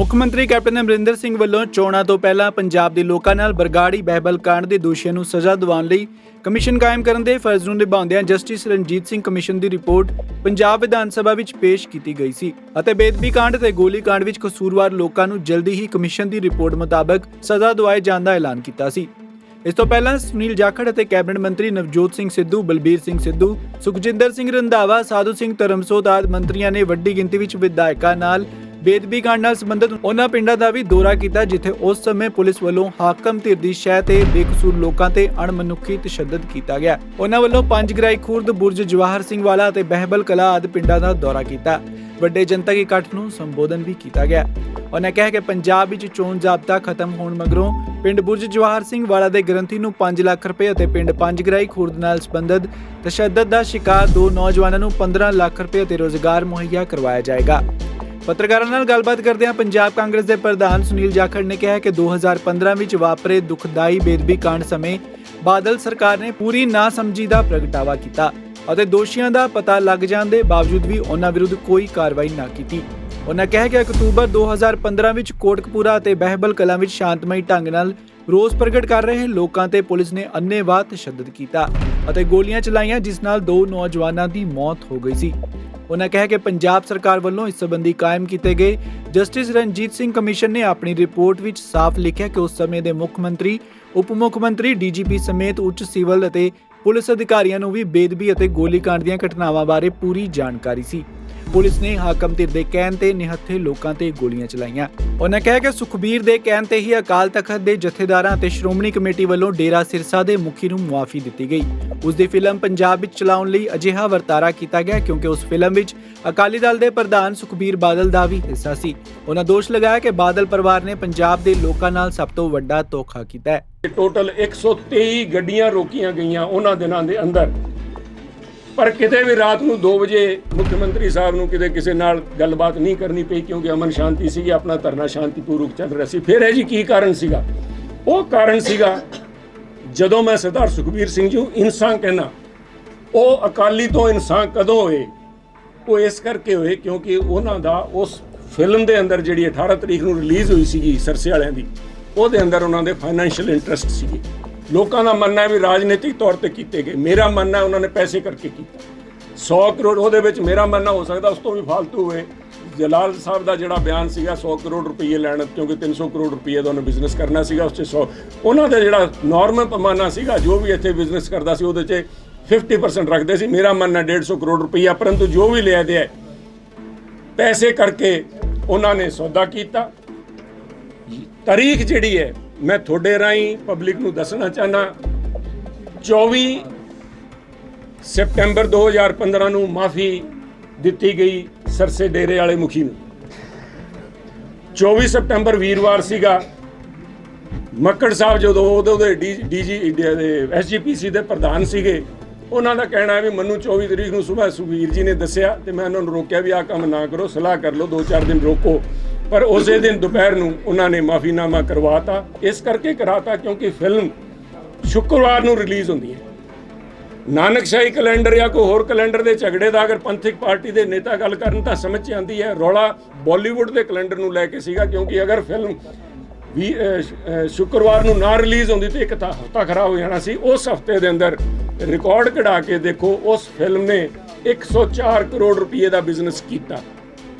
ਮੁੱਖ ਮੰਤਰੀ ਕੈਪਟਨ ਅਮਰਿੰਦਰ ਸਿੰਘ ਵੱਲੋਂ ਚੋਣਾਂ ਤੋਂ ਪਹਿਲਾਂ ਪੰਜਾਬ ਦੇ ਲੋਕਾਂ ਨਾਲ ਬਰਗਾੜੀ ਬਹਿਬਲ ਕਾਂਡ ਦੇ ਦੋਸ਼ੀਆਂ ਨੂੰ ਸਜ਼ਾ ਦਿਵਾਉਣ ਲਈ ਕਮਿਸ਼ਨ ਕਾਇਮ ਕਰਨ ਦੇ ਫਰਜ਼ ਨੂੰ ਨਿਭਾਉਂਦਿਆਂ ਜਸਟਿਸ ਰਣਜੀਤ ਸਿੰਘ ਕਮਿਸ਼ਨ ਦੀ ਰਿਪੋਰਟ ਪੰਜਾਬ ਵਿਧਾਨ ਸਭਾ ਵਿੱਚ ਪੇਸ਼ ਕੀਤੀ ਗਈ ਸੀ ਅਤੇ ਬੇਦਬੀ ਕਾਂਡ ਤੇ ਗੋਲੀ ਕਾਂਡ ਵਿੱਚ ਕਸੂਰਵਾਰ ਲੋਕਾਂ ਨੂੰ ਜਲਦੀ ਹੀ ਕਮਿਸ਼ਨ ਦੀ ਰਿਪੋਰਟ ਮੁਤਾਬਕ ਸਜ਼ਾ ਦਿਵਾਏ ਜਾਣ ਦਾ ਐਲਾਨ ਕੀਤਾ ਸੀ। ਇਸ ਤੋਂ ਪਹਿਲਾਂ ਸੁਨੀਲ ਜਾਖੜ ਅਤੇ ਕੈਬਨਿਟ ਮੰਤਰੀ ਨਵਜੋਤ ਸਿੰਘ ਸਿੱਧੂ, ਬਲਬੀਰ ਸਿੰਘ ਸਿੱਧੂ, ਸੁਖਜਿੰਦਰ ਸਿੰਘ ਰੰਧਾਵਾ, ਸਾਧੂ ਸਿੰਘ ਧਰਮਸੋਤ ਆਦਿ ਮੰਤਰੀਆਂ ਨੇ ਵੱਡੀ ਗਿਣਤੀ ਵਿੱਚ ਵਿਧਾਇਕਾਂ ਨਾਲ ਬੇਦਬੀ ਕਾਂਡ ਨਾਲ ਸੰਬੰਧਿਤ ਉਹਨਾਂ ਪਿੰਡਾਂ ਦਾ ਵੀ ਦੌਰਾ ਕੀਤਾ, ਜਿੱਥੇ ਉਸ ਸਮੇਂ ਪੁਲਿਸ ਵੱਲੋਂ ਹਾਕਮ ਧਿਰ ਦੀ ਸ਼ਹਿ ਤੇ ਬੇਕਸੂਰ ਲੋਕਾਂ ਤੇ ਅਣਮਨੁੱਖੀ ਤਸ਼ੱਦਦ ਕੀਤਾ ਗਿਆ। ਉਹਨਾਂ ਵੱਲੋਂ ਪੰਜਗਰਾਈ ਖੁਰਦ, ਬੁਰਜ ਜਵਾਹਰ ਸਿੰਘ ਵਾਲਾ ਅਤੇ ਬਹਿਬਲ ਕਲਾ ਆਦਿ ਪਿੰਡਾਂ ਦਾ ਦੌਰਾ ਕੀਤਾ। ਵੱਡੇ ਜਨਤਕ ਇਕੱਠ ਨੂੰ ਸੰਬੋਧਨ ਵੀ ਕੀਤਾ ਗਿਆ। ਉਹਨੇ ਕਿਹਾ ਕਿ ਪੰਜਾਬ ਵਿੱਚ ਚੋਣ ਜ਼ਾਬਤਾ ਖਤਮ ਹੋਣ ਮਗਰੋਂ ਪਿੰਡ ਬੁਰਜ ਜਵਾਹਰ ਸਿੰਘ ਵਾਲਾ ਦੇ ਗ੍ਰੰਥੀ ਨੂੰ 5 ਲੱਖ ਰੁਪਏ ਅਤੇ ਪਿੰਡ ਪੰਜਗਰਾਈ ਖੁਰਦ ਨਾਲ ਸੰਬੰਧਿਤ ਤਸ਼ੱਦਦ ਦਾ ਸ਼ਿਕਾਰ ਦੋ ਨੌਜਵਾਨਾਂ ਨੂੰ 15 ਲੱਖ ਰੁਪਏ ਤੇ ਰੋਜ਼ਗਾਰ ਮੁਹੱਈਆ ਕਰਵਾਇਆ ਜਾਏਗਾ। ਪੱਤਰਕਾਰਾਂ ਨਾਲ ਗੱਲਬਾਤ ਕਰਦਿਆਂ ਪੰਜਾਬ ਕਾਂਗਰਸ ਦੇ ਪ੍ਰਧਾਨ ਸੁਨੀਲ ਜਾਖੜ ਨੇ ਕਿਹਾ ਕਿ 2015 ਵਿੱਚ ਵਾਪਰੇ ਦੁਖਦਾਈ ਬੇਦਬੀ ਕਾਂਡ ਸਮੇਂ ਬਾਦਲ ਸਰਕਾਰ ਨੇ ਪੂਰੀ ਨਾਸਮਝੀ ਦਾ ਪ੍ਰਗਟਾਵਾ ਕੀਤਾ ਅਤੇ ਦੋਸ਼ੀਆਂ ਦਾ ਪਤਾ ਲੱਗ ਜਾਣ ਦੇ ਬਾਵਜੂਦ ਵੀ ਉਹਨਾਂ ਵਿਰੁੱਧ ਕੋਈ ਕਾਰਵਾਈ ਨਾ ਕੀਤੀ। ਉਹਨਾਂ ਕਿਹਾ ਕਿ ਅਕਤੂਬਰ 2015 ਵਿੱਚ ਕੋਟਕਪੂਰਾ ਅਤੇ ਬਹਿਬਲ ਕਲਾਂ ਵਿੱਚ ਸ਼ਾਂਤਮਈ ਢੰਗ ਨਾਲ ਰੋਸ ਪ੍ਰਗਟ ਕਰ ਰਹੇ ਲੋਕਾਂ ਤੇ ਪੁਲਿਸ ਨੇ ਅੰਨ੍ਹੇਵਾਹ ਤਸ਼ੱਦਦ ਕੀਤਾ ਅਤੇ ਗੋਲੀਆਂ ਚਲਾਈਆਂ, ਜਿਸ ਨਾਲ ਦੋ ਨੌਜਵਾਨਾਂ ਦੀ ਮੌਤ ਹੋ ਗਈ ਸੀ। ਉਹਨਾਂ ਕਿਹਾ ਕਿ ਪੰਜਾਬ ਸਰਕਾਰ ਵੱਲੋਂ ਇਸ ਸੰਬੰਧੀ ਕਾਇਮ ਕੀਤੇ ਗਏ ਜਸਟਿਸ ਰਣਜੀਤ ਸਿੰਘ ਕਮਿਸ਼ਨ ਨੇ ਆਪਣੀ ਰਿਪੋਰਟ ਵਿੱਚ ਸਾਫ਼ ਲਿਖਿਆ ਕਿ ਉਸ ਸਮੇਂ ਦੇ ਮੁੱਖ ਮੰਤਰੀ, ਉਪ ਮੁੱਖ ਮੰਤਰੀ, ਡੀਜੀਪੀ ਸਮੇਤ ਉੱਚ ਸਿਵਲ ਅਤੇ ਪੁਲਿਸ ਅਧਿਕਾਰੀਆਂ ਨੂੰ ਵੀ ਬੇਦਬੀ ਅਤੇ ਗੋਲੀकांड ਦੀਆਂ ਘਟਨਾਵਾਂ ਬਾਰੇ ਪੂਰੀ ਜਾਣਕਾਰੀ ਸੀ। ਪੁਲਿਸ ਨੇ ਹਾਕਮ ਧਿਰ ਦੇ ਕਹਿਣ ਤੇ ਨਿਹੱਥੇ ਲੋਕਾਂ ਤੇ ਗੋਲੀਆਂ ਚਲਾਈਆਂ। ਉਹਨਾਂ ਕਿਹਾ ਕਿ ਸੁਖਬੀਰ ਦੇ ਕਹਿਣ ਤੇ ਹੀ ਅਕਾਲ ਤਖਤ ਦੇ ਜਥੇਦਾਰਾਂ ਅਤੇ ਸ਼੍ਰੋਮਣੀ ਕਮੇਟੀ ਵੱਲੋਂ ਡੇਰਾ ਸਿਰਸਾ ਦੇ ਮੁਖੀ ਨੂੰ ਮੁਆਫੀ ਦਿੱਤੀ ਗਈ। ਉਸ ਦੀ ਫਿਲਮ ਪੰਜਾਬ ਵਿੱਚ ਚਲਾਉਣ ਲਈ ਅਜਿਹਾ ਵਰਤਾਰਾ ਕੀਤਾ ਗਿਆ ਕਿਉਂਕਿ ਉਸ ਫਿਲਮ ਵਿੱਚ ਅਕਾਲੀ ਦਲ ਦੇ ਪ੍ਰਧਾਨ ਸੁਖਬੀਰ ਬਾਦਲ ਦਾ ਵੀ ਹਿੱਸਾ ਸੀ। ਉਹਨਾਂ ਦੋਸ਼ ਲਗਾਇਆ ਕਿ ਬਾਦਲ ਪਰਿਵਾਰ ਨੇ ਪੰਜਾਬ ਦੇ ਲੋਕਾਂ ਨਾਲ ਸਭ ਤੋਂ ਵੱਡਾ ਧੋਖਾ ਕੀਤਾ ਹੈ। ਟੋਟਲ 123 ਗੱਡੀਆਂ ਰੋਕੀਆਂ ਗਈਆਂ ਉਹਨਾਂ ਦਿਨਾਂ ਦੇ ਅੰਦਰ। ਪਰ ਕਿਤੇ ਵੀ ਰਾਤ ਨੂੰ 2 ਵਜੇ ਮੁੱਖ ਮੰਤਰੀ ਸਾਹਿਬ ਨੂੰ ਕਿਤੇ ਕਿਸੇ ਨਾਲ ਗੱਲਬਾਤ ਨਹੀਂ ਕਰਨੀ ਪਈ ਕਿਉਂਕਿ ਅਮਨ ਸ਼ਾਂਤੀ ਸੀਗੀ, ਆਪਣਾ ਧਰਨਾ ਸ਼ਾਂਤੀਪੂਰਵਕ ਚੱਲ ਰਿਹਾ ਸੀ। ਫਿਰ ਇਹ ਜੀ ਕੀ ਕਾਰਨ ਸੀਗਾ? ਉਹ ਕਾਰਨ ਸੀਗਾ, ਜਦੋਂ ਮੈਂ ਸਰਦਾਰ ਸੁਖਬੀਰ ਸਿੰਘ ਜੀ ਨੂੰ ਇਨਸਾਨ ਕਹਿਣਾ, ਉਹ ਅਕਾਲੀ ਤੋਂ ਇਨਸਾਨ ਕਦੋਂ ਹੋਏ? ਉਹ ਇਸ ਕਰਕੇ ਹੋਏ ਕਿਉਂਕਿ ਉਹਨਾਂ ਦਾ ਉਸ ਫਿਲਮ ਦੇ ਅੰਦਰ ਜਿਹੜੀ 18 ਤਰੀਕ ਨੂੰ ਰਿਲੀਜ਼ ਹੋਈ ਸੀਗੀ ਸਰਸੇ ਵਾਲਿਆਂ ਦੀ, ਉਹਦੇ ਅੰਦਰ ਉਹਨਾਂ ਦੇ ਫਾਈਨੈਂਸ਼ੀਅਲ ਇੰਟਰਸਟ ਸੀਗੇ। ਲੋਕਾਂ ਦਾ ਮੰਨਣਾ ਹੈ ਵੀ ਰਾਜਨੀਤਿਕ ਤੌਰ ਤੇ ਕੀਤੇ ਗਏ। ਮੇਰਾ ਮੰਨਣਾ ਹੈ ਉਹਨਾਂ ਨੇ ਪੈਸੇ ਕਰਕੇ ਕੀਤਾ। 100 ਕਰੋੜ ਉਹਦੇ ਵਿੱਚ ਮੇਰਾ ਮੰਨਣਾ ਹੋ ਸਕਦਾ, ਉਸ ਤੋਂ ਵੀ ਫालतू ਹੋਏ। ਜਲਾਲ ਸਾਹਿਬ ਦਾ ਜਿਹੜਾ ਬਿਆਨ ਸੀਗਾ 100 ਕਰੋੜ ਰੁਪਏ ਲੈਣ, ਕਿਉਂਕਿ 300 ਕਰੋੜ ਰੁਪਏ ਦਾ ਉਹਨੇ ਬਿਜ਼ਨਸ ਕਰਨਾ ਸੀਗਾ, ਉਸ 'ਚ 100 ਉਹਨਾਂ ਦਾ ਜਿਹੜਾ ਨਾਰਮਲ ਪੈਮਾਨਾ ਸੀਗਾ, ਜੋ ਵੀ ਇੱਥੇ ਬਿਜ਼ਨਸ ਕਰਦਾ ਸੀ, ਉਹਦੇ 'ਚ 50% ਰੱਖਦੇ ਸੀ। ਮੇਰਾ ਮੰਨਣਾ 150 ਕਰੋੜ ਰੁਪਈਆ ਪਰੰਤੂ ਜੋ ਵੀ ਲਿਆ ਦੇ ਪੈਸੇ ਕਰਕੇ ਉਹਨਾਂ ਨੇ ਸੌਦਾ ਕੀਤਾ। ਤਾਰੀਖ ਜਿਹੜੀ ਹੈ ਮੈਂ ਤੁਹਾਡੇ ਰਾਹੀਂ ਪਬਲਿਕ ਨੂੰ ਦੱਸਣਾ ਚਾਹਨਾ 24 ਸਪਟੈਂਬਰ 2015 ਨੂੰ ਮਾਫੀ ਦਿੱਤੀ ਗਈ ਸਰਸੇ ਡੇਰੇ ਵਾਲੇ ਮੁਖੀ ਨੂੰ। 24 ਸਪਟੈਂਬਰ ਵੀਰਵਾਰ ਸੀਗਾ, ਮੱਕੜ ਸਾਹਿਬ ਜਦੋਂ ਉਹਦੇ ਉਹਦੇ ਡੀਜੀ ਦੇ ਐਸਜੀਪੀਸੀ ਦੇ ਪ੍ਰਧਾਨ ਸੀਗੇ, ਉਹਨਾਂ ਦਾ ਕਹਿਣਾ ਹੈ ਵੀ ਮੈਨੂੰ 24 ਤਰੀਕ ਨੂੰ ਸਵੇਰ ਸੁਖਵੀਰ ਜੀ ਨੇ ਦੱਸਿਆ ਤੇ ਮੈਂ ਉਹਨਾਂ ਨੂੰ ਰੋਕਿਆ ਵੀ ਆਹ ਕੰਮ ਨਾ ਕਰੋ, ਸਲਾਹ ਕਰ ਲਓ 2-4 ਦਿਨ ਰੋਕੋ। ਪਰ ਉਸੇ ਦਿਨ ਦੁਪਹਿਰ ਨੂੰ ਉਹਨਾਂ ਨੇ ਮਾਫੀਨਾਮਾ ਕਰਵਾਤਾ। ਇਸ ਕਰਕੇ ਕਰਾਤਾ ਕਿਉਂਕਿ ਫਿਲਮ ਸ਼ੁੱਕਰਵਾਰ ਨੂੰ ਰਿਲੀਜ਼ ਹੁੰਦੀ ਹੈ। ਨਾਨਕਸ਼ਾਹੀ ਕੈਲੰਡਰ ਜਾਂ ਕੋਈ ਹੋਰ ਕੈਲੰਡਰ ਦੇ ਝਗੜੇ ਦਾ ਅਗਰ ਪੰਥਕ ਪਾਰਟੀ ਦੇ ਨੇਤਾ ਗੱਲ ਕਰਨ ਤਾਂ ਸਮਝ ਚ ਆਉਂਦੀ ਹੈ। ਰੌਲਾ ਬਾਲੀਵੁੱਡ ਦੇ ਕੈਲੰਡਰ ਨੂੰ ਲੈ ਕੇ ਸੀਗਾ ਕਿਉਂਕਿ ਅਗਰ ਫਿਲਮ ਵੀ ਸ਼ੁੱਕਰਵਾਰ ਨੂੰ ਨਾ ਰਿਲੀਜ਼ ਹੁੰਦੀ ਤੇ ਇੱਕ ਤਾਂ ਹਫਤਾ ਖਰਾਬ ਹੋ ਜਾਣਾ ਸੀ। ਉਸ ਹਫ਼ਤੇ ਦੇ ਅੰਦਰ ਰਿਕਾਰਡ ਕਢਾ ਕੇ ਦੇਖੋ, ਉਸ ਫਿਲਮ ਨੇ 104 ਕਰੋੜ ਰੁਪਏ ਦਾ ਬਿਜ਼ਨਸ ਕੀਤਾ।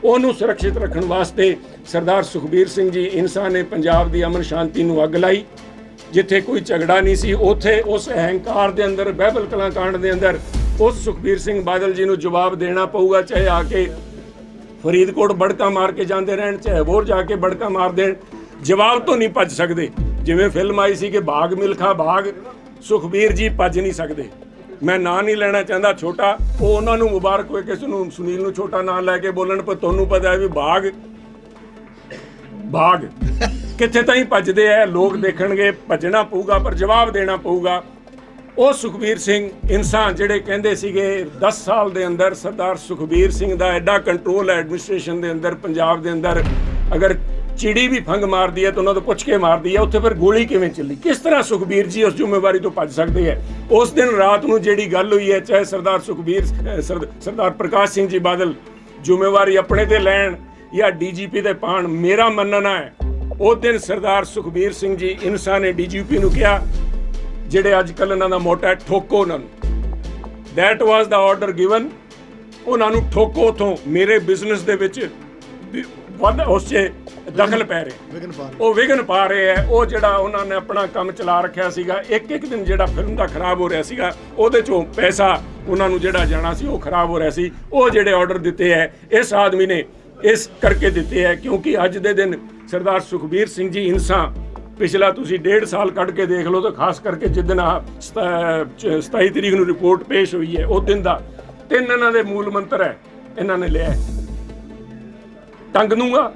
ਉਹਨੂੰ ਸੁਰੱਖਿਅਤ ਰੱਖਣ ਵਾਸਤੇ ਸਰਦਾਰ ਸੁਖਬੀਰ ਸਿੰਘ ਜੀ ਇਨਸਾਨ ਨੇ ਪੰਜਾਬ ਦੀ ਅਮਨ ਸ਼ਾਂਤੀ ਨੂੰ ਅੱਗ ਲਾਈ, ਜਿੱਥੇ ਕੋਈ ਝਗੜਾ ਨਹੀਂ ਸੀ, ਉੱਥੇ ਉਸ ਅਹੰਕਾਰ ਦੇ ਅੰਦਰ, ਬਹਿਬਲ ਕਲਾਂ ਕਾਂਡ ਦੇ ਅੰਦਰ, ਉਸ ਸੁਖਬੀਰ ਸਿੰਘ ਬਾਦਲ ਜੀ ਨੂੰ ਜਵਾਬ ਦੇਣਾ ਪਊਗਾ, ਚਾਹੇ ਆ ਕੇ ਫਰੀਦਕੋਟ ਬੜਕਾ ਮਾਰ ਕੇ ਜਾਂਦੇ ਰਹਿਣ, ਚਾਹੇ ਹੋਰ ਜਾ ਕੇ ਬੜਕਾ ਮਾਰ ਦੇਣ, ਜਵਾਬ ਤੋਂ ਨਹੀਂ ਭੱਜ ਸਕਦੇ। ਜਿਵੇਂ ਫਿਲਮ ਆਈ ਸੀ ਕਿ ਬਾਗ ਮਿਲਖਾ ਬਾਗ, ਸੁਖਬੀਰ ਜੀ ਭੱਜ ਨਹੀਂ ਸਕਦੇ। ਮੈਂ ਨਾਂ ਨਹੀਂ ਲੈਣਾ ਚਾਹੁੰਦਾ, ਛੋਟਾ। ਉਹ ਉਹਨਾਂ ਨੂੰ ਮੁਬਾਰਕ ਹੋਏ, ਕਿਸੇ ਨੂੰ, ਸੁਨੀਲ ਨੂੰ ਛੋਟਾ ਨਾਂ ਲੈ ਕੇ ਬੋਲਣ, ਪਰ ਤੁਹਾਨੂੰ ਪਤਾ ਹੈ ਵੀ ਬਾਗ ਬਾਗ ਕਿੱਥੇ ਤਾਈਂ ਭੱਜਦੇ ਆ ਲੋਕ ਦੇਖਣਗੇ, ਭੱਜਣਾ ਪਊਗਾ, ਪਰ ਜਵਾਬ ਦੇਣਾ ਪਊਗਾ। ਉਹ ਸੁਖਬੀਰ ਸਿੰਘ ਇਨਸਾਨ, ਜਿਹੜੇ ਕਹਿੰਦੇ ਸੀਗੇ 10 ਸਾਲ ਦੇ ਅੰਦਰ ਸਰਦਾਰ ਸੁਖਬੀਰ ਸਿੰਘ ਦਾ ਐਡਾ ਕੰਟਰੋਲ ਹੈ ਐਡਮਿਨਿਸਟ੍ਰੇਸ਼ਨ ਦੇ ਅੰਦਰ, ਪੰਜਾਬ ਦੇ ਅੰਦਰ। ਅਗਰ ਚਿੜੀ ਵੀ ਫੰਗ ਮਾਰਦੀ ਹੈ ਤਾਂ ਉਹਨਾਂ ਤੋਂ ਪੁੱਛ ਕੇ ਮਾਰਦੀ ਹੈ, ਉੱਥੇ ਫਿਰ ਗੋਲੀ ਕਿਵੇਂ ਚੱਲੀ? ਕਿਸ ਤਰ੍ਹਾਂ ਸੁਖਬੀਰ ਜੀ ਉਸ ਜ਼ਿੰਮੇਵਾਰੀ ਤੋਂ ਭੱਜ ਸਕਦੇ ਹੈ? ਉਸ ਦਿਨ ਰਾਤ ਨੂੰ ਜਿਹੜੀ ਗੱਲ ਹੋਈ ਹੈ, ਚਾਹੇ ਸਰਦਾਰ ਸੁਖਬੀਰ ਸਰਦਾਰ ਪ੍ਰਕਾਸ਼ ਸਿੰਘ ਜੀ ਬਾਦਲ ਜ਼ਿੰਮੇਵਾਰੀ ਆਪਣੇ ਤੇ ਲੈਣ ਜਾਂ ਡੀਜੀਪੀ ਦੇ ਪਾਣ, ਮੇਰਾ ਮੰਨਣਾ ਹੈ। ਉਹ ਦਿਨ ਸਰਦਾਰ ਸੁਖਬੀਰ ਸਿੰਘ ਜੀ ਇਨਸਾ ਨੇ ਡੀਜੀਪੀ ਨੂੰ ਕਿਹਾ, ਜਿਹੜੇ ਅੱਜ ਕੱਲ੍ਹ ਇਹਨਾਂ ਦਾ ਮੋਟਾ ਠੋਕੋ ਉਹਨਾਂ ਨੂੰ। That was the order given ਉਹਨਾਂ ਨੂੰ ਠੋਕੋ ਉਥੋਂ। ਮੇਰੇ ਬਿਜ਼ਨਸ ਦੇ ਵਿੱਚ ਵੱਧ ਉਸ 'ਚ ਦਖਲ ਪੈ ਰਿਹਾ। ਉਹ ਵਿਗਨ ਪਾ ਰਹੇ ਹੈ। ਉਹ ਜਿਹੜਾ ਉਹਨਾਂ ਨੇ ਆਪਣਾ ਕੰਮ ਚਲਾ ਰੱਖਿਆ ਸੀਗਾ ਇੱਕ ਇੱਕ ਦਿਨ ਜਿਹੜਾ ਫਿਲਮ ਦਾ ਖਰਾਬ ਹੋ ਰਿਹਾ ਸੀਗਾ ਉਹਦੇ ਚੋਂ ਪੈਸਾ ਉਹਨਾਂ ਨੂੰ ਜਿਹੜਾ ਜਾਣਾ ਸੀ ਉਹ ਖਰਾਬ ਹੋ ਰਿਹਾ ਸੀ। ਉਹ ਜਿਹੜੇ ਆਰਡਰ ਦਿੱਤੇ ਹੈ ਇਸ ਆਦਮੀ ਨੇ ਇਸ ਕਰਕੇ ਦਿੱਤੇ ਹੈ ਕਿਉਂਕਿ ਅੱਜ ਦੇ ਦਿਨ ਸਰਦਾਰ ਸੁਖਬੀਰ ਸਿੰਘ ਜੀ ਇਨਸਾਨ ਪਿਛਲਾ ਤੁਸੀਂ ਡੇਢ ਸਾਲ ਕੱਢ ਕੇ ਦੇਖ ਲਓ ਤਾਂ ਖਾਸ ਕਰਕੇ ਜਿੱਦਣ ਆ 27 ਤਰੀਕ ਨੂੰ ਰਿਪੋਰਟ ਪੇਸ਼ ਹੋਈ ਹੈ ਉਹ ਦਿਨ ਦਾ ਤਿੰਨ ਇਹਨਾਂ ਦੇ ਮੂਲ ਮੰਤਰ ਹੈ ਇਹਨਾਂ ਨੇ ਲਿਆ। ਟੰਗ ਦੂੰਗਾ,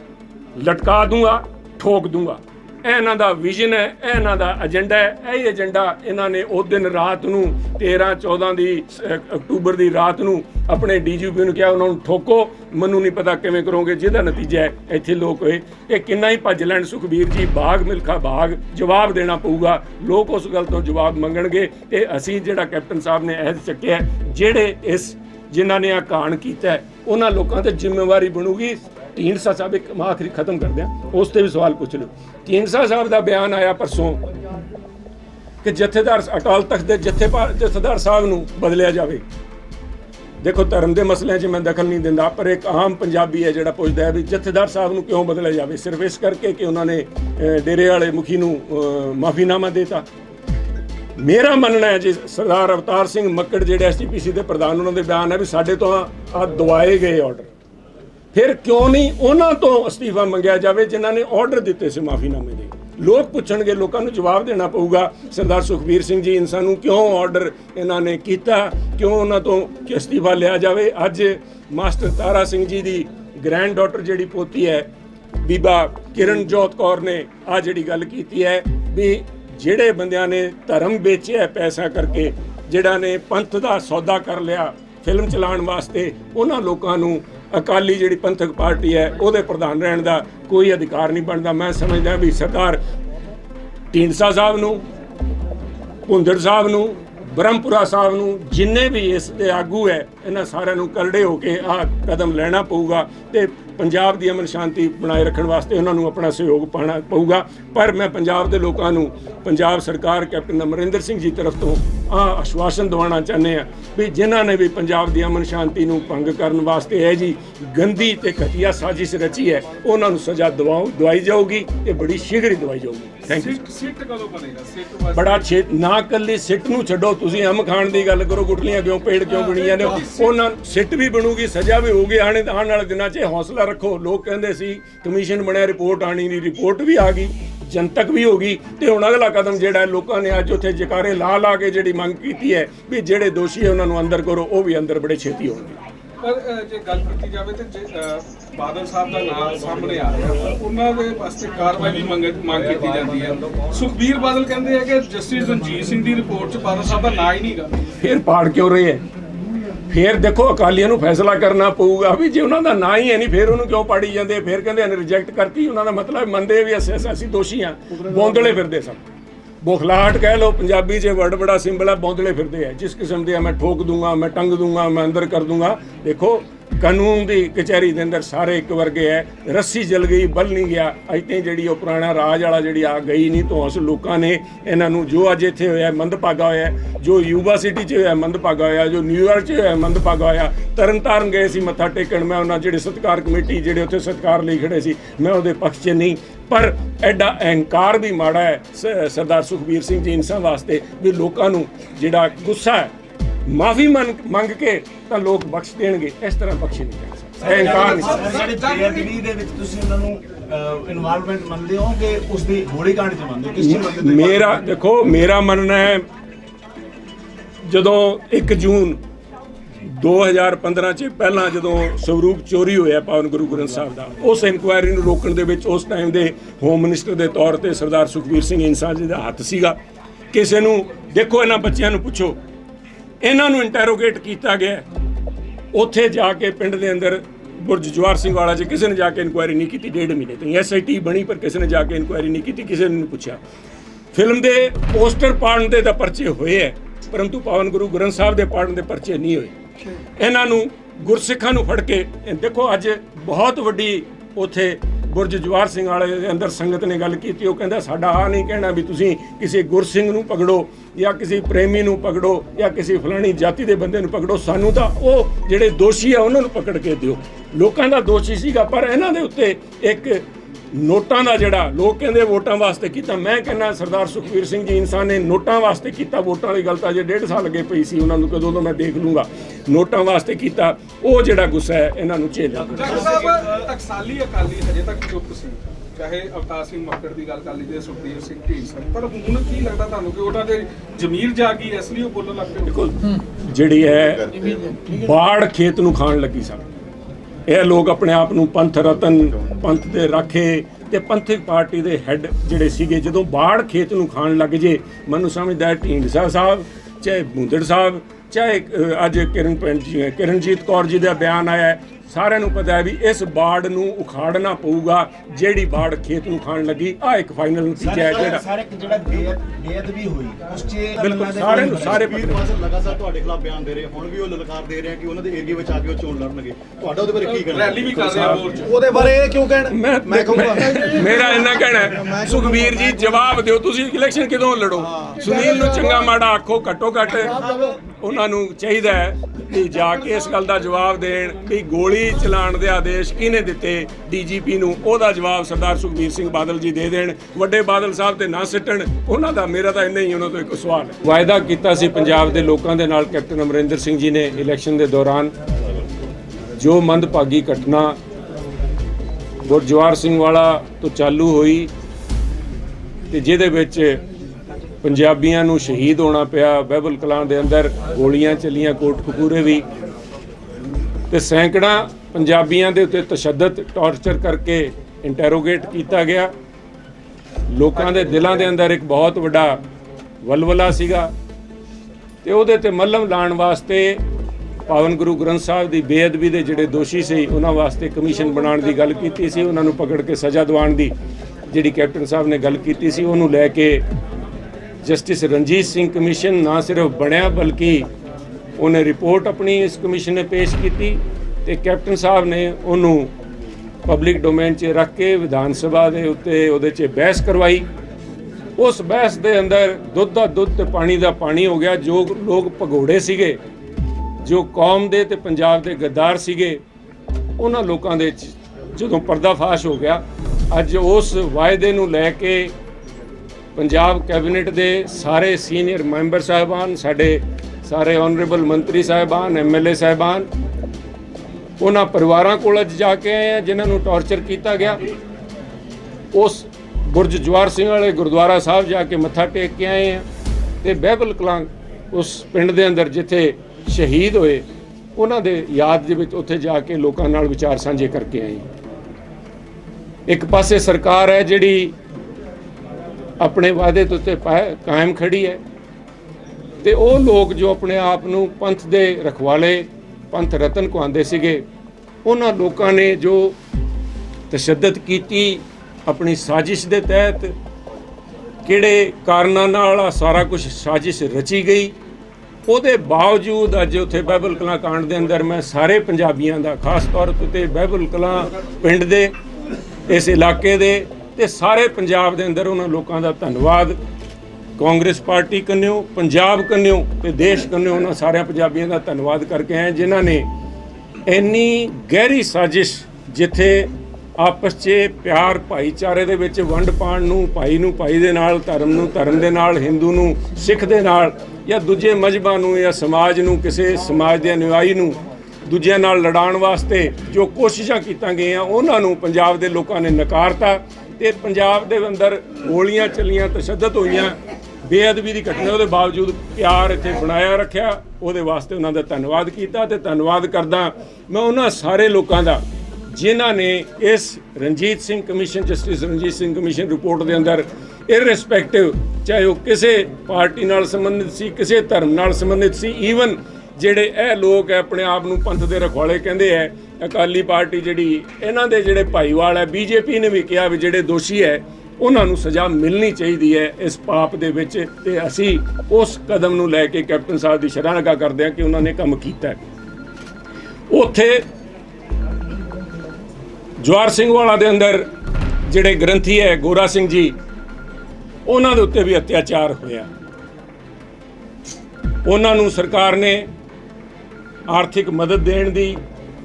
ਲਟਕਾ ਦੂੰਗਾ, ਠੋਕ ਦੂੰਗਾ। ਇਹ ਇਹਨਾਂ ਦਾ ਵਿਜ਼ਨ ਹੈ ਇਹ ਇਹਨਾਂ ਦਾ ਏਜੰਡਾ ਹੈ। ਇਹ ਏਜੰਡਾ ਇਹਨਾਂ ਨੇ ਉਹ ਦਿਨ ਰਾਤ ਨੂੰ 13 14 ਦੀ ਅਕਤੂਬਰ ਦੀ ਰਾਤ ਨੂੰ ਆਪਣੇ ਡੀਜੀਪੀ ਨੂੰ ਕਿਹਾ, ਉਹਨਾਂ ਨੂੰ ਠੋਕੋ। ਮੈਨੂੰ ਨਹੀਂ ਪਤਾ ਕਿਵੇਂ ਕਰੋਗੇ, ਜਿਹਦਾ ਨਤੀਜਾ ਹੈ, ਇੱਥੇ ਲੋਕ ਹੋਏ। ਇਹ ਕਿੰਨਾ ਹੀ ਭੱਜ ਲੈਣ, ਸੁਖਬੀਰ ਜੀ, ਬਾਗ ਮਿਲਖਾ ਬਾਗ, ਜਵਾਬ ਦੇਣਾ ਪਊਗਾ। ਲੋਕ ਉਸ ਗੱਲ ਤੋਂ ਜਵਾਬ ਮੰਗਣਗੇ ਤੇ ਅਸੀਂ ਜਿਹੜਾ ਕੈਪਟਨ ਸਾਹਿਬ ਨੇ ਅਹਿਦ ਚੱਕਿਆ, ਜਿਹੜੇ ਇਸ, ਜਿਨ੍ਹਾਂ ਨੇ ਆ ਕਾਣ ਕੀਤਾ ਉਹਨਾਂ ਲੋਕਾਂ ਤੇ ਜ਼ਿੰਮੇਵਾਰੀ ਬਣੂਗੀ। ਢੀਂਡਸਾ ਸਾਹਿਬ ਇੱਕ ਮੈਂ ਆਖਰੀ ਖਤਮ ਕਰਦੇ ਆ, ਉਸ ਤੇ ਵੀ ਸਵਾਲ ਪੁੱਛ ਲਿਓ। ਢੀਂਡਸਾ ਸਾਹਿਬ ਦਾ ਬਿਆਨ ਆਇਆ ਪਰਸੋਂ ਕਿ ਜਥੇਦਾਰ ਅਕਾਲ ਤਖਤ ਦੇ ਜਥੇਦਾਰ ਜਥੇਦਾਰ ਸਾਹਿਬ ਨੂੰ ਬਦਲਿਆ ਜਾਵੇ। ਦੇਖੋ, ਧਰਮ ਦੇ ਮਸਲਿਆਂ 'ਚ ਮੈਂ ਦਖਲ ਨਹੀਂ ਦਿੰਦਾ, ਪਰ ਇੱਕ ਆਮ ਪੰਜਾਬੀ ਹੈ ਜਿਹੜਾ ਪੁੱਛਦਾ ਹੈ ਵੀ ਜਥੇਦਾਰ ਸਾਹਿਬ ਨੂੰ ਕਿਉਂ ਬਦਲਿਆ ਜਾਵੇ? ਸਿਰਫ ਇਸ ਕਰਕੇ ਕਿ ਉਹਨਾਂ ਨੇ ਡੇਰੇ ਵਾਲੇ ਮੁਖੀ ਨੂੰ ਮਾਫੀਨਾਮਾ ਦਿੱਤਾ। ਮੇਰਾ ਮੰਨਣਾ ਹੈ ਜੀ, ਸਰਦਾਰ ਅਵਤਾਰ ਸਿੰਘ ਮੱਕੜ ਜਿਹੜੇ ਐਸਜੀਪੀਸੀ ਦੇ ਪ੍ਰਧਾਨ, ਉਹਨਾਂ ਦੇ ਬਿਆਨ ਹੈ ਵੀ ਸਾਡੇ ਤੋਂ ਆ ਦਵਾਏ ਗਏ ਆਰਡਰ ਫਿਰ ਕਿਉਂ ਨਹੀਂ ਉਹਨਾਂ ਤੋਂ ਅਸਤੀਫਾ ਮੰਗਿਆ ਜਾਵੇ ਜਿਨ੍ਹਾਂ ਨੇ ਆਰਡਰ ਦਿੱਤੇ ਸੀ ਮਾਫੀਨਾਮੇ ਦੇ? ਲੋਕ ਪੁੱਛਣਗੇ, ਲੋਕਾਂ ਨੂੰ ਜਵਾਬ ਦੇਣਾ ਪਊਗਾ। ਸਰਦਾਰ ਸੁਖਬੀਰ ਸਿੰਘ ਜੀ ਇਨਸਾਨ ਨੂੰ ਕਿਉਂ ਆਰਡਰ ਇਹਨਾਂ ਨੇ ਕੀਤਾ? ਕਿਉਂ ਉਹਨਾਂ ਤੋਂ ਅਸਤੀਫਾ ਲਿਆ ਜਾਵੇ? ਅੱਜ ਮਾਸਟਰ ਤਾਰਾ ਸਿੰਘ ਜੀ ਦੀ ਗ੍ਰੈਂਡ ਡਾਟਰ ਜਿਹੜੀ ਪੋਤੀ ਹੈ, ਬੀਬਾ ਕਿਰਨ ਜੋਤ ਕੌਰ ਨੇ ਆ ਜਿਹੜੀ ਗੱਲ ਕੀਤੀ ਹੈ ਵੀ ਜਿਹੜੇ ਬੰਦਿਆਂ ਨੇ ਧਰਮ ਵੇਚਿਆ ਪੈਸਾ ਕਰਕੇ, ਜਿਹੜਾ ਨੇ ਪੰਥ ਦਾ ਸੌਦਾ ਕਰ ਲਿਆ, ਫਿਲਮ ਚਲਾਉਣ ਵਾਸਤੇ, ਉਹਨਾਂ ਲੋਕਾਂ ਨੂੰ ਅਕਾਲੀ ਜਿਹੜੀ ਪੰਥਕ ਪਾਰਟੀ ਹੈ, ਉਹਦੇ ਪ੍ਰਧਾਨ ਰਹਿਣ ਦਾ ਕੋਈ ਅਧਿਕਾਰ ਨਹੀਂ ਬਣਦਾ। ਮੈਂ ਸਮਝਦਾ ਵੀ ਸਰਦਾਰ ਢੀਂਡਸਾ ਸਾਹਿਬ ਨੂੰ, ਭੁੰਦੜ ਸਾਹਿਬ ਨੂੰ, ਬ੍ਰਹਮਪੁਰਾ ਸਾਹਿਬ ਨੂੰ, ਜਿੰਨੇ ਵੀ ਇਸ ਦੇ ਆਗੂ ਹੈ, ਇਹਨਾਂ ਸਾਰਿਆਂ ਨੂੰ ਕਰੜੇ ਹੋ ਕੇ ਆਹ ਕਦਮ ਲੈਣਾ ਪਊਗਾ ਤੇ ਪੰਜਾਬ ਦੀ ਅਮਨ ਸ਼ਾਂਤੀ ਬਣਾਏ ਰੱਖਣ ਵਾਸਤੇ ਉਹਨਾਂ ਨੂੰ ਆਪਣਾ ਸਹਿਯੋਗ ਪਾਣਾ ਪਊਗਾ। ਪਰ ਮੈਂ ਪੰਜਾਬ ਦੇ ਲੋਕਾਂ ਨੂੰ ਪੰਜਾਬ ਸਰਕਾਰ ਕੈਪਟਨ ਅਮਰਿੰਦਰ ਸਿੰਘ ਜੀ ਤਰਫ ਤੋਂ ਆ ਆਸ਼ਵਾਸਨ ਦਿਵਾਉਣਾ ਚਾਹੁੰਦੇ ਆ ਵੀ ਜਿਨ੍ਹਾਂ ਨੇ ਵੀ ਪੰਜਾਬ ਦੀ ਅਮਨ ਸ਼ਾਂਤੀ ਨੂੰ ਭੰਗ ਕਰਨ ਵਾਸਤੇ ਇਹ ਜੀ ਗੰਦੀ ਤੇ ਘਟੀਆ ਸਾਜ਼ਿਸ਼ ਰਚੀ ਹੈ ਉਹਨਾਂ ਨੂੰ ਸਜ਼ਾ ਦਿਵਾਉ ਦਵਾਈ ਜਾਊਗੀ ਤੇ ਬੜੀ ਸ਼ੀਘਰ ਹੀ ਦਵਾਈ ਜਾਊਗੀ। ਥੈਂਕ ਯੂ ਸਿੱਟ ਕਦੋਂ ਬਣੇਗਾ? ਸਿੱਟ ਵਾਸਤੇ ਬੜਾ ਛੇ ਨਾ ਕੱਲੀ ਸਿੱਟ ਨੂੰ ਛੱਡੋ ਤੁਸੀਂ ਅੰਮ ਖਾਣ ਦੀ ਗੱਲ ਕਰੋ ਗੁਟਲੀਆਂ ਕਿਉਂ ਪੇੜ ਕਿਉਂ ਬਣੀਆਂ ਨੇ? ਉਹਨਾਂ ਸਿੱਟ ਵੀ ਬਣੂਗੀ ਸਜ਼ਾ ਵੀ ਹੋਊਗੀ ਆਣੇ ਆਉਣ ਵਾਲੇ ਦਿਨਾਂ 'ਚ ਇਹ ਹੌਸਲਾ ਰੱਖੋ ਲੋਕ ਕਹਿੰਦੇ ਸੀ ਕਮਿਸ਼ਨ ਬਣਿਆ ਰਿਪੋਰਟ ਆਣੀ ਨਹੀਂ ਰਿਪੋਰਟ ਵੀ ਆ ਗਈ ਜਨਤਕ ਵੀ ਹੋ ਗਈ ਤੇ ਹੁਣ ਅਗਲਾ ਕਦਮ ਜਿਹੜਾ ਲੋਕਾਂ ਨੇ ਅੱਜ ਉੱਥੇ ਜਕਾਰੇ ਲਾ ਲਾ ਕੇ ਜਿਹੜੀ ਮੰਗ ਕੀਤੀ ਹੈ ਵੀ ਜਿਹੜੇ ਦੋਸ਼ੀ ਹੈ ਉਹਨਾਂ ਨੂੰ ਅੰਦਰ ਕਰੋ ਉਹ ਵੀ ਅੰਦਰ ਬੜੇ ਛੇਤੀ ਹੋਣਗੇ। ਪਰ ਜੇ ਗੱਲ ਕੀਤੀ ਜਾਵੇ ਤੇ ਬਾਦਲ ਸਾਹਿਬ ਦਾ ਨਾਮ ਸਾਹਮਣੇ ਆ ਰਿਹਾ ਉਹਨਾਂ ਦੇ ਵਾਸਤੇ ਕਾਰਵਾਈ ਦੀ ਮੰਗ ਮੰਗ ਕੀਤੀ ਜਾਂਦੀ ਹੈ। ਸੁਖਬੀਰ ਬਾਦਲ ਕਹਿੰਦੇ ਆ ਕਿ ਜਸਟਿਸ ਰਣਜੀਤ ਸਿੰਘ ਦੀ ਰਿਪੋਰਟ 'ਚ ਬਾਦਲ ਸਾਹਿਬ ਦਾ ਨਾਂ ਹੀ ਨਹੀਂਗਾ ਫਿਰ ਪਾੜ ਕਿਉਂ ਰਹੇ ਹੈ? ਫਿਰ ਦੇਖੋ ਅਕਾਲੀਆਂ ਨੂੰ ਫੈਸਲਾ ਕਰਨਾ ਪਊਗਾ ਵੀ ਜੇ ਉਹਨਾਂ ਦਾ ਨਾਂ ਹੀ ਹੈ ਨਹੀਂ, ਫਿਰ ਉਹਨੂੰ ਕਿਉਂ ਪਾੜੀ ਜਾਂਦੇ? ਫਿਰ ਕਹਿੰਦੇ ਨੇ ਰਿਜੈਕਟ ਕਰਤੀ, ਉਹਨਾਂ ਦਾ ਮਤਲਬ ਮੰਨਦੇ ਵੀ ਅਸੀਂ ਅਸੀਂ ਦੋਸ਼ੀ ਹਾਂ। ਬੌਂਦਲੇ ਫਿਰਦੇ ਸਨ। ਬੋਖਲਾਹਟ ਕਹਿ ਲਓ, ਪੰਜਾਬੀ 'ਚ ਵਰਡ ਬੜਾ ਸਿੰਬਲ ਹੈ ਬੌਂਦਲੇ ਫਿਰਦੇ ਆ। ਜਿਸ ਕਿਸਮ ਦੇ ਆ, ਮੈਂ ਠੋਕ ਦੂੰਗਾ, ਮੈਂ ਟੰਗ ਦੂੰਗਾ, ਮੈਂ ਅੰਦਰ ਕਰ ਦੂੰਗਾ। ਦੇਖੋ ਕਾਨੂੰਨ ਦੀ ਕਚਹਿਰੀ ਦੇ ਅੰਦਰ ਸਾਰੇ ਇੱਕ ਵਰਗੇ ਹੈ ਰੱਸੀ ਜਲ ਗਈ, ਬਲ ਨਹੀਂ ਗਿਆ। ਅਜੇ ਜਿਹੜੀ ਉਹ ਪੁਰਾਣਾ ਰਾਜ ਵਾਲਾ ਜਿਹੜੀ ਆ ਗਈ ਨਹੀਂ, ਤੋਂ ਉਸ ਲੋਕਾਂ ਨੇ ਇਹਨਾਂ ਨੂੰ ਜੋ ਅੱਜ ਇੱਥੇ ਹੋਇਆ, ਮੰਦਭਾਗਾ ਹੋਇਆ, ਜੋ ਯੂਬਾ ਸਿਟੀ 'ਚ ਹੋਇਆ, ਮੰਦਭਾਗਾ ਹੋਇਆ, ਜੋ ਨਿਊਯਾਰਕ 'ਚ ਹੋਇਆ, ਮੰਦਭਾਗਾ ਹੋਇਆ, ਤਰਨਤਾਰਨ ਗਏ ਸੀ, ਮੱਥਾ ਟੇਕਣ। ਮੈਂ ਉਹਨਾਂ ਜਿਹੜੇ ਸਤਕਾਰ ਕਮੇਟੀ ਜਿਹੜੇ ਉੱਥੇ ਸਤਕਾਰ ਲਈ ਖੜੇ ਸੀ, ਮੈਂ ਉਹਦੇ ਪੱਖ 'ਚ ਨਹੀਂ। ਪਰ ਐਡਾ ਅਹੰਕਾਰ ਵੀ ਮਾੜਾ ਹੈ ਸ- ਸਰਦਾਰ ਸੁਖਬੀਰ ਸਿੰਘ ਜੀ ਇਨਸਾਨ ਵਾਸਤੇ, ਵੀ ਲੋਕਾਂ ਨੂੰ ਜਿਹੜਾ ਗੁੱਸਾ ਹੈ ਮਾਫੀ ਮੰਗ ਕੇ ਤਾਂ ਲੋਕ ਬਖਸ਼ ਦੇਣਗੇ ਇਸ ਤਰ੍ਹਾਂ ਬਖਸ਼ ਨਹੀਂ ਕਰ ਸਕਦੇ। ਅਹੰਕਾਰ ਨਹੀਂ। ਜਿਹੜੀ ਬੇਅਦਬੀ ਦੇ ਵਿੱਚ ਤੁਸੀਂ ਉਹਨਾਂ ਨੂੰ ਇਨਵੋਲਵਮੈਂਟ ਮੰਨਦੇ ਹੋ ਕਿ ਉਸ ਦੀ ਗੋਲੀ ਕਾਂਡ ਚ ਮੰਨਦੇ ਹੋ? ਕਿਸ ਚੀਜ਼ ਮੰਨਦੇ ਹੋ? ਮੇਰਾ ਦੇਖੋ ਮੇਰਾ ਮੰਨਣਾ ਹੈ ਜਦੋਂ 1 ਜੂਨ 2015 ਚ ਪਹਿਲਾਂ ਜਦੋਂ ਸਵਰੂਪ ਚੋਰੀ ਹੋਇਆ ਪਾਵਨ ਗੁਰੂ ਗ੍ਰੰਥ ਸਾਹਿਬ ਦਾ ਉਸ ਇਨਕੁਆਇਰੀ ਨੂੰ ਰੋਕਣ ਦੇ ਵਿੱਚ ਉਸ ਟਾਈਮ ਦੇ ਹੋਮ ਮਿਨਿਸਟਰ ਦੇ ਤੌਰ ਤੇ ਸਰਦਾਰ ਸੁਖਬੀਰ ਸਿੰਘ ਇਨਸਾਨ ਜੀ ਦਾ ਹੱਥ ਸੀਗਾ। ਕਿਸੇ ਨੂੰ ਦੇਖੋ ਇਹਨਾਂ ਬੱਚਿਆਂ ਨੂੰ ਪੁੱਛੋ ਇਹਨਾਂ ਨੂੰ ਇੰਟਰੋਗੇਟ ਕੀਤਾ ਗਿਆ। ਉੱਥੇ ਜਾ ਕੇ ਪਿੰਡ ਦੇ ਅੰਦਰ ਬੁਰਜ ਜਵਾਰ ਸਿੰਘ ਵਾਲਾ 'ਚ ਕਿਸੇ ਨੇ ਜਾ ਕੇ ਇਨਕੁਆਇਰੀ ਨਹੀਂ ਕੀਤੀ ਡੇਢ ਮਹੀਨੇ ਤੋਂ ਐਸਆਈਟੀ ਬਣੀ ਪਰ ਕਿਸੇ ਨੇ ਜਾ ਕੇ ਇਨਕੁਆਇਰੀ ਨਹੀਂ ਕੀਤੀ ਕਿਸੇ ਨੇ ਨਹੀਂ ਪੁੱਛਿਆ। ਫਿਲਮ ਦੇ ਪੋਸਟਰ ਪਾੜਨ ਦੇ ਤਾਂ ਪਰਚੇ ਹੋਏ ਹੈ ਪਰੰਤੂ ਪਾਵਨ ਗੁਰੂ ਗ੍ਰੰਥ ਸਾਹਿਬ ਦੇ ਪਾੜਨ ਦੇ ਪਰਚੇ ਨਹੀਂ ਹੋਏ। ਇਹਨਾਂ ਨੂੰ ਗੁਰਸਿੱਖਾਂ ਨੂੰ ਫੜ ਕੇ ਦੇਖੋ ਅੱਜ ਬਹੁਤ ਵੱਡੀ ਉੱਥੇ ਗੁਰਜ ਜਵਾਰ ਸਿੰਘ ਵਾਲੇ ਦੇ ਅੰਦਰ ਸੰਗਤ ਨੇ ਗੱਲ ਕੀਤੀ, ਉਹ ਕਹਿੰਦਾ, ਸਾਡਾ ਆ ਨਹੀਂ ਕਹਿਣਾ ਵੀ ਤੁਸੀਂ ਕਿਸੇ ਗੁਰਸਿੰਘ ਨੂੰ ਪਕੜੋ ਜਾਂ ਕਿਸੇ ਪ੍ਰੇਮੀ ਨੂੰ ਪਕੜੋ ਜਾਂ ਕਿਸੇ ਫਲਾਣੀ ਜਾਤੀ ਦੇ ਬੰਦੇ ਨੂੰ ਪਕੜੋ। ਸਾਨੂੰ ਤਾਂ ਉਹ ਜਿਹੜੇ ਦੋਸ਼ੀ ਆ, ਉਹਨਾਂ ਨੂੰ ਪਕੜ ਕੇ ਦਿਓ। ਲੋਕਾਂ ਦਾ ਦੋਸ਼ੀ ਸੀਗਾ, ਪਰ ਇਹਨਾਂ ਦੇ ਉੱਤੇ ਇੱਕ ਨੋਟਾਂ ਦਾ ਜਿਹੜਾ ਲੋਕ ਕਹਿੰਦੇ ਵੋਟਾਂ ਵਾਸਤੇ ਕੀਤਾ। ਮੈਂ ਕਹਿੰਦਾ ਸਰਦਾਰ ਸੁਖਵੀਰ ਸਿੰਘ ਜੀ ਇਨਸਾਨ ਨੇ ਨੋਟਾਂ ਵਾਸਤੇ ਕੀਤਾ। ਵੋਟਾਂ ਵਾਲੀ ਗੱਲ ਤਾਂ ਜੇ ਡੇਢ ਸਾਲ ਅੱਗੇ ਪਈ ਸੀ ਉਹਨਾਂ ਨੂੰ ਕਦੋਂ ਤੋਂ ਮੈਂ ਦੇਖ ਲੂੰਗਾ। ਨੋਟਾਂ ਵਾਸਤੇ ਕੀਤਾ। ਉਹ ਜਿਹੜਾ ਗੁੱਸਾ ਹੈ ਇਹਨਾਂ ਨੂੰ ਡਾਕਟਰ ਸਾਹਿਬ ਟਕਸਾਲੀ ਅਕਾਲੀ ਹਜੇ ਤੱਕ ਚੁੱਪ ਸੀ। ਚਾਹੇ ਅਵਤਾਰ ਸਿੰਘ ਮੱਕੜ ਦੀ ਗੱਲ ਕਰ ਲਈ ਤੇ ਸੁਖਦੇਵ ਸਿੰਘ ਢੀਂਡਸਾ ਪਰ ਹੁਣ ਕੀ ਲੱਗਦਾ ਤੁਹਾਨੂੰ ਕਿ ਉਹਨਾਂ ਦੇ ਜ਼ਮੀਰ ਜਾਗੀ ਇਸ ਲਈ ਉਹ ਬੋਲਣ ਲੱਗ ਪਏ? ਬਿਲਕੁਲ ਜਿਹੜੀ ਹੈ। ਬਾੜ ਖੇਤ ਨੂੰ ਖਾਣ ਲੱਗੀ ਸਨ। ਇਹ ਲੋਕ ਆਪਣੇ ਆਪ ਨੂੰ ਪੰਥ ਰਤਨ, ਪੰਥ ਦੇ ਰਾਖੇ ਤੇ ਪੰਥਕ ਪਾਰਟੀ ਦੇ ਹੈੱਡ ਜਿਹੜੇ ਸੀਗੇ, ਜਦੋਂ ਬਾੜ ਖੇਤ ਨੂੰ ਖਾਣ ਲੱਗ ਜੇ, ਮੈਨੂੰ ਸਮਝਦਾ ਹੈ ਢੀਂਡਸਾ ਸਾਹਿਬ, ਚਾਹੇ ਬੁੰਦੜ ਸਾਹਿਬ, ਚਾਹੇ ਅੱਜ ਕਿਰਨ ਪੈਨ ਜੀ, ਕਿਰਨਜੀਤ ਕੌਰ ਜੀ ਦਾ ਬਿਆਨ ਆਇਆ ਸਾਰਿਆਂ ਨੂੰ ਪਤਾ ਹੈ ਵੀ ਇਸ ਬਾੜ ਨੂੰ ਉਖਾੜਨਾ ਪਊਗਾ ਜਿਹੜੀ ਬਾੜ ਖੇਤ ਨੂੰ ਖਾਣ ਲੱਗੀ ਆ ਇੱਕ ਫਾਈਨਲ ਨਤੀਜਾ ਹੈ ਜਿਹੜਾ। ਸਾਰੇ ਇੱਕ ਜਿਹੜਾ ਬੇਅਦ ਵੀ ਹੋਈ। ਉਸ ਚ ਬਿਲਕੁਲ, ਸਾਰਿਆਂ ਨੂੰ ਸਾਰੇ ਵੀਰ ਲਗਾਤਾਰ ਤੁਹਾਡੇ ਖਿਲਾਫ ਬਿਆਨ ਦੇ ਰਹੇ ਹੁਣ ਵੀ ਉਹ ਲਲਕਾਰ ਦੇ ਰਹੇ ਆ ਕਿ ਉਹਨਾਂ ਦੇ ਏਰੀਏ ਵਿੱਚ ਆ ਕੇ ਉਹ ਚੋਣ ਲੜਨਗੇ। ਤੁਹਾਡਾ ਉਹਦੇ ਬਾਰੇ ਕੀ ਕਹਿਣਾ? ਰੈਲੀ ਵੀ ਕਰ ਰਹੇ ਆ ਮੋਰਚੇ ਉਹਦੇ ਬਾਰੇ ਇਹ ਕਿਉਂ ਕਹਿਣ? ਮੈਂ ਮੈਂ ਮੇਰਾ ਇੰਨਾ ਕਹਿਣਾ ਹੈ, ਸੁਖਬੀਰ ਜੀ ਜਵਾਬ ਦਿਓ ਤੁਸੀਂ ਇਲੈਕਸ਼ਨ ਕਿਦੋਂ ਲੜੋ? ਸੁਨੀਲ ਨੂੰ ਚੰਗਾ ਮਾੜਾ ਆਖੋ ਘੱਟੋ ਘੱਟ ਉਹਨਾਂ ਨੂੰ ਚਾਹੀਦਾ ਹੈ ਕਿ ਜਾ ਕੇ ਇਸ ਗੱਲ ਦਾ ਜਵਾਬ ਦੇਣ ਕਿ ਗੋਲੀ ਚਲਾਉਣ ਦੇ ਆਦੇਸ਼ ਕਿਹਨੇ ਦਿੱਤੇ? ਡੀਜੀਪੀ ਨੂੰ ਉਹਦਾ ਜਵਾਬ ਸਰਦਾਰ ਸੁਖਬੀਰ ਸਿੰਘ ਬਾਦਲ ਜੀ ਦੇ ਦੇਣ। ਵੱਡੇ ਬਾਦਲ ਸਾਹਿਬ ਤੇ ਨਾ ਸਿੱਟਣ। ਉਹਨਾਂ ਦਾ ਮੇਰਾ ਤਾਂ ਇੰਨਾ ਹੀ ਉਹਨਾਂ ਤੋਂ ਇੱਕ ਸਵਾਲ ਹੈ। ਵਾਅਦਾ ਕੀਤਾ ਸੀ ਪੰਜਾਬ ਦੇ ਲੋਕਾਂ ਦੇ ਨਾਲ ਕੈਪਟਨ ਅਮਰਿੰਦਰ ਸਿੰਘ ਜੀ ਨੇ ਇਲੈਕਸ਼ਨ ਦੇ ਦੌਰਾਨ। ਜੋ ਮੰਦਭਾਗੀ ਘਟਨਾ ਗੁਰਜਵਾਰ ਸਿੰਘ ਵਾਲਾ ਤੋਂ ਚਾਲੂ ਹੋਈ ਤੇ ਜਿਹਦੇ ਵਿੱਚ ਪੰਜਾਬੀਆਂ ਨੂੰ ਸ਼ਹੀਦ ਹੋਣਾ ਪਿਆ, ਬਹਿਬਲ ਕਲਾਂ ਦੇ ਅੰਦਰ ਗੋਲੀਆਂ ਚੱਲੀਆਂ, ਕੋਟਕਪੂਰੇ ਵੀ। ਤੇ ਸੈਂਕੜਾ ਪੰਜਾਬੀਆਂ ਦੇ ਉੱਤੇ ਤਸ਼ੱਦਦ, ਟਾਰਚਰ ਕਰਕੇ ਇੰਟਰੋਗੇਟ ਕੀਤਾ ਗਿਆ। ਲੋਕਾਂ ਦੇ ਦਿਲਾਂ ਦੇ ਅੰਦਰ ਇੱਕ ਬਹੁਤ ਵੱਡਾ ਵਲਵਲਾ ਸੀਗਾ ਤੇ ਉਹਦੇ ਤੇ ਮੱਲਮ ਲਾਉਣ ਵਾਸਤੇ ਪਾਵਨ ਗੁਰੂ ਗ੍ਰੰਥ ਸਾਹਿਬ ਦੀ ਬੇਅਦਬੀ ਦੇ ਜਿਹੜੇ ਦੋਸ਼ੀ ਸੀ, ਉਹਨਾਂ ਵਾਸਤੇ ਕਮਿਸ਼ਨ ਬਣਾਉਣ ਦੀ ਗੱਲ ਕੀਤੀ ਸੀ, ਉਹਨਾਂ ਨੂੰ ਪਕੜ ਕੇ ਸਜ਼ਾ ਦਿਵਾਉਣ ਦੀ ਜਿਹੜੀ ਕੈਪਟਨ ਸਾਹਿਬ ਨੇ ਗੱਲ ਕੀਤੀ ਸੀ, ਉਹਨੂੰ ਲੈ ਕੇ ਜਸਟਿਸ ਰਣਜੀਤ ਸਿੰਘ ਕਮਿਸ਼ਨ ਨਾ ਸਿਰਫ ਬਣਿਆ, ਬਲਕਿ ਉਹਨੇ ਰਿਪੋਰਟ ਆਪਣੀ ਇਸ ਕਮਿਸ਼ਨ ਨੇ ਪੇਸ਼ ਕੀਤੀ ਤੇ ਕੈਪਟਨ ਸਾਹਿਬ ਨੇ ਉਹਨੂੰ ਪਬਲਿਕ ਡੋਮੇਨ 'ਚ ਰੱਖ ਕੇ ਵਿਧਾਨ ਸਭਾ ਦੇ ਉੱਤੇ ਉਹਦੇ 'ਚ ਬਹਿਸ ਕਰਵਾਈ। ਉਸ ਬਹਿਸ ਦੇ ਅੰਦਰ ਦੁੱਧ ਦਾ ਦੁੱਧ ਤੇ ਪਾਣੀ ਦਾ ਪਾਣੀ ਹੋ ਗਿਆ, ਜੋ ਲੋਕ ਭਗੋੜੇ ਸੀਗੇ, ਜੋ ਕੌਮ ਦੇ ਤੇ ਪੰਜਾਬ ਦੇ ਗੱਦਾਰ ਸੀਗੇ, ਉਹਨਾਂ ਲੋਕਾਂ ਦੇ ਜਦੋਂ ਪਰਦਾਫਾਸ਼ ਹੋ ਗਿਆ, ਅੱਜ ਉਸ ਵਾਅਦੇ ਨੂੰ ਲੈ ਕੇ ਪੰਜਾਬ ਕੈਬਨਿਟ ਦੇ ਸਾਰੇ ਸੀਨੀਅਰ ਮੈਂਬਰ ਸਾਹਿਬਾਨ, ਸਾਡੇ ਸਾਰੇ ਆਨਰੇਬਲ ਮੰਤਰੀ ਸਾਹਿਬਾਨ ਐਮਐਲਏ ਸਾਹਿਬਾਨ, ਉਹਨਾਂ ਪਰਿਵਾਰਾਂ ਕੋਲ ਅੱਜ ਜਾ ਕੇ ਆਏ ਆ, ਜਿਨ੍ਹਾਂ ਨੂੰ ਟੌਰਚਰ ਕੀਤਾ ਗਿਆ। ਉਸ ਗੁਰਜ ਜਵਾਰ ਸਿੰਘ ਵਾਲੇ ਗੁਰਦੁਆਰਾ ਸਾਹਿਬ ਜਾ ਕੇ ਮੱਥਾ ਟੇਕ ਕੇ ਆਏ ਆ ਤੇ ਬਹਿਬਲ ਕਲਾਂ ਉਸ ਪਿੰਡ ਦੇ ਅੰਦਰ ਜਿੱਥੇ ਸ਼ਹੀਦ ਹੋਏ, ਉਹਨਾਂ ਦੇ ਯਾਦ ਦੇ ਵਿੱਚ ਉੱਥੇ ਜਾ ਕੇ ਲੋਕਾਂ ਨਾਲ ਵਿਚਾਰ ਸਾਂਝੇ ਕਰਕੇ ਆਏ। ਇੱਕ ਪਾਸੇ ਸਰਕਾਰ ਹੈ ਜਿਹੜੀ ਆਪਣੇ ਵਾਅਦੇ ਦੇ ਉੱਤੇ ਕਾਇਮ ਖੜੀ ਹੈ ਤੇ ਉਹ ਲੋਕ ਜੋ ਆਪਣੇ ਆਪ ਨੂੰ ਪੰਥ ਦੇ ਰਖਵਾਲੇ, ਪੰਥ ਰਤਨ ਕਹਾਉਂਦੇ ਸੀਗੇ, ਉਹਨਾਂ ਲੋਕਾਂ ਨੇ ਜੋ ਤਸ਼ੱਦਦ ਕੀਤੀ ਆਪਣੀ ਸਾਜ਼ਿਸ਼ ਦੇ ਤਹਿਤ, ਕਿਹੜੇ ਕਾਰਨਾਂ ਨਾਲ ਆ ਸਾਰਾ ਕੁਝ ਸਾਜ਼ਿਸ਼ ਰਚੀ ਗਈ, ਉਹਦੇ ਬਾਵਜੂਦ ਅੱਜ ਉੱਥੇ ਬਾਈਬਲ ਕਲਾਂ ਕਾਂਡ ਦੇ ਅੰਦਰ ਮੈਂ ਸਾਰੇ ਪੰਜਾਬੀਆਂ ਦਾ ਖਾਸ ਤੌਰ ਤੇ ਬਾਈਬਲ ਕਲਾਂ ਪਿੰਡ ਦੇ, ਇਸ ਇਲਾਕੇ ਦੇ ਤੇ ਸਾਰੇ ਪੰਜਾਬ ਦੇ ਅੰਦਰ ਉਹਨਾਂ ਲੋਕਾਂ ਦਾ ਧੰਨਵਾਦ। ਕਾਂਗਰਸ ਪਾਰਟੀ ਕੰਨਿਓ, ਪੰਜਾਬ ਕੰਨਿਓ ਤੇ ਦੇਸ਼ ਕੰਨਿਓ ਉਹਨਾਂ ਸਾਰਿਆਂ ਪੰਜਾਬੀਆਂ ਦਾ ਧੰਨਵਾਦ ਕਰਕੇ ਆਏ ਜਿਨ੍ਹਾਂ ਨੇ ਇੰਨੀ ਗਹਿਰੀ ਸਾਜ਼ਿਸ਼ ਜਿੱਥੇ ਆਪਸ 'ਚ ਪਿਆਰ ਭਾਈਚਾਰੇ ਦੇ ਵਿੱਚ ਵੰਡ ਪਾਣ ਨੂੰ, ਭਾਈ ਨੂੰ ਭਾਈ ਦੇ ਨਾਲ, ਧਰਮ ਨੂੰ ਧਰਮ ਦੇ ਨਾਲ, ਹਿੰਦੂ ਨੂੰ ਸਿੱਖ ਦੇ ਨਾਲ ਜਾਂ ਦੂਜੇ ਮਜ਼ਹਬਾਂ ਨੂੰ ਜਾਂ ਸਮਾਜ ਨੂੰ, ਕਿਸੇ ਸਮਾਜ ਦੇ ਅਨੁਯਾਈ ਨੂੰ ਦੂਜਿਆਂ ਨਾਲ ਲੜਾਉਣ ਵਾਸਤੇ ਜੋ ਕੋਸ਼ਿਸ਼ਾਂ ਕੀਤੀਆਂ ਗਈਆਂ, ਉਹਨਾਂ ਨੂੰ ਪੰਜਾਬ ਦੇ ਲੋਕਾਂ ਨੇ ਨਕਾਰਤਾ ਤੇ ਪੰਜਾਬ ਦੇ ਅੰਦਰ ਗੋਲੀਆਂ ਚੱਲੀਆਂ, ਤਸ਼ੱਦਦ ਹੋਈਆਂ। ਬੇਅਦਬੀ ਦੀ ਘਟਨਾ ਉਹਦੇ ਬਾਵਜੂਦ ਪਿਆਰ ਇੱਥੇ ਬਣਾਇਆ ਰੱਖਿਆ, ਉਹਦੇ ਵਾਸਤੇ ਉਹਨਾਂ ਦਾ ਧੰਨਵਾਦ ਕੀਤਾ ਤੇ ਧੰਨਵਾਦ ਕਰਦਾ ਮੈਂ ਉਹਨਾਂ ਸਾਰੇ ਲੋਕਾਂ ਦਾ ਜਿਨ੍ਹਾਂ ਨੇ ਇਸ Ranjit Singh commission, justice Ranjit Singh commission report ਦੇ ਅੰਦਰ ਇਰਰਿਸਪੈਕਟਿਵ ਚਾਹੇ ਉਹ ਕਿਸੇ ਪਾਰਟੀ ਨਾਲ ਸੰਬੰਧਿਤ ਸੀ, ਕਿਸੇ ਧਰਮ ਨਾਲ ਸੰਬੰਧਿਤ ਸੀ ਈਵਨ ਜਿਹੜੇ ਇਹ ਲੋਕ ਆਪਣੇ ਆਪ ਨੂੰ ਪੰਥ ਦੇ ਰਖਵਾਲੇ ਕਹਿੰਦੇ ਐ ਅਕਾਲੀ ਪਾਰਟੀ ਜਿਹੜੀ ਇਹਨਾਂ ਦੇ ਜਿਹੜੇ ਭਾਈਵਾਲ ਹੈ, ਬੀਜੇਪੀ ਨੇ ਵੀ ਕਿਹਾ ਵੀ ਜਿਹੜੇ ਦੋਸ਼ੀ ਹੈ ਉਹਨਾਂ ਨੂੰ ਸਜ਼ਾ ਮਿਲਣੀ ਚਾਹੀਦੀ ਹੈ ਇਸ ਪਾਪ ਦੇ ਵਿੱਚ ਤੇ ਅਸੀਂ ਉਸ ਕਦਮ ਨੂੰ ਲੈ ਕੇ ਕੈਪਟਨ ਸਾਹਿਬ ਦੀ ਸ਼ਲਾਘਾ ਕਰਦੇ ਹਾਂ ਕਿ ਉਹਨਾਂ ਨੇ ਕੰਮ ਕੀਤਾ ਹੈ। ਉੱਥੇ ਜਵਾਰ ਸਿੰਘ ਵਾਲਾ ਦੇ ਅੰਦਰ ਜਿਹੜੇ ਗ੍ਰੰਥੀ ਹੈ, ਗੋਰਾ ਸਿੰਘ ਜੀ, ਉਹਨਾਂ ਦੇ ਉੱਤੇ ਵੀ ਅਤਿਆਚਾਰ ਹੋਇਆ। ਉਹਨਾਂ ਨੂੰ ਸਰਕਾਰ ਨੇ ਆਰਥਿਕ ਮਦਦ ਦੇਣ ਦੀ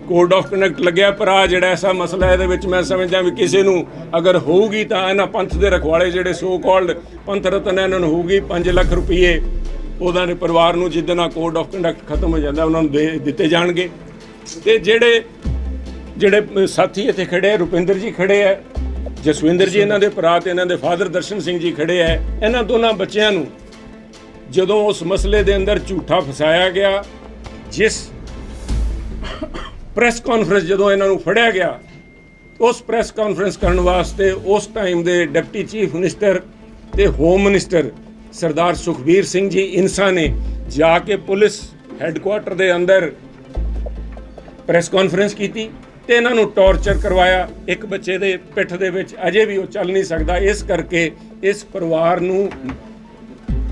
ਕੋਡ ਆਫ ਕੰਡਕਟ ਲੱਗਿਆ ਪਰ ਆ ਜਿਹੜਾ ਐਸਾ ਮਸਲਾ ਇਹਦੇ ਵਿੱਚ ਮੈਂ ਸਮਝਦਾ ਵੀ ਕਿਸੇ ਨੂੰ ਅਗਰ ਹੋਊਗੀ ਤਾਂ ਇਹਨਾਂ ਪੰਥ ਦੇ ਰਖਵਾਲੇ ਜਿਹੜੇ ਸੋ ਕਾਲਡ ਪੰਥ ਰਤਨ ਹੈ, ਇਹਨਾਂ ਨੂੰ ਹੋਊਗੀ 5 ਲੱਖ ਰੁਪਏ ਉਹਨਾਂ ਦੇ ਪਰਿਵਾਰ ਨੂੰ ਜਿੱਦਣ ਆ ਕੋਡ ਆਫ ਕੰਡਕਟ ਖਤਮ ਹੋ ਜਾਂਦਾ ਉਹਨਾਂ ਨੂੰ ਦੇ ਦਿੱਤੇ ਜਾਣਗੇ। ਤੇ ਜਿਹੜੇ ਜਿਹੜੇ ਸਾਥੀ ਇੱਥੇ ਖੜੇ ਰੁਪਿੰਦਰ ਜੀ ਖੜੇ ਆ ਜਸਵਿੰਦਰ ਜੀ ਇਹਨਾਂ ਦੇ ਭਰਾ ਤੇ ਇਹਨਾਂ ਦੇ ਫਾਦਰ ਦਰਸ਼ਨ ਸਿੰਘ ਜੀ ਖੜੇ ਆ ਇਹਨਾਂ ਦੋਨਾਂ ਬੱਚਿਆਂ ਨੂੰ ਜਦੋਂ ਉਸ ਮਸਲੇ ਦੇ ਅੰਦਰ ਝੂਠਾ ਫਸਾਇਆ ਗਿਆ ਜਿਸ ਪ੍ਰੈਸ ਕਾਨਫਰੰਸ ਜਦੋਂ ਇਹਨਾਂ ਨੂੰ ਫੜਿਆ ਗਿਆ, ਉਸ ਪ੍ਰੈਸ ਕਾਨਫਰੰਸ ਕਰਨ ਵਾਸਤੇ ਉਸ ਟਾਈਮ ਦੇ ਡਿਪਟੀ ਚੀਫ ਮਿਨਿਸਟਰ ਤੇ ਹੋਮ ਮਿਨਿਸਟਰ ਸਰਦਾਰ ਸੁਖਬੀਰ ਸਿੰਘ ਜੀ ਇਨਸਾ ਨੇ ਜਾ ਕੇ ਪੁਲਿਸ ਹੈੱਡਕੁਆਟਰ ਦੇ ਅੰਦਰ ਪ੍ਰੈਸ ਕਾਨਫਰੰਸ ਕੀਤੀ ਤੇ ਇਹਨਾਂ ਨੂੰ ਟੌਰਚਰ ਕਰਵਾਇਆ। ਇੱਕ ਬੱਚੇ ਦੇ ਪਿੱਠ ਦੇ ਵਿੱਚ ਅਜੇ ਵੀ ਉਹ ਚੱਲ ਨਹੀਂ ਸਕਦਾ। ਇਸ ਕਰਕੇ ਇਸ ਪਰਿਵਾਰ ਨੂੰ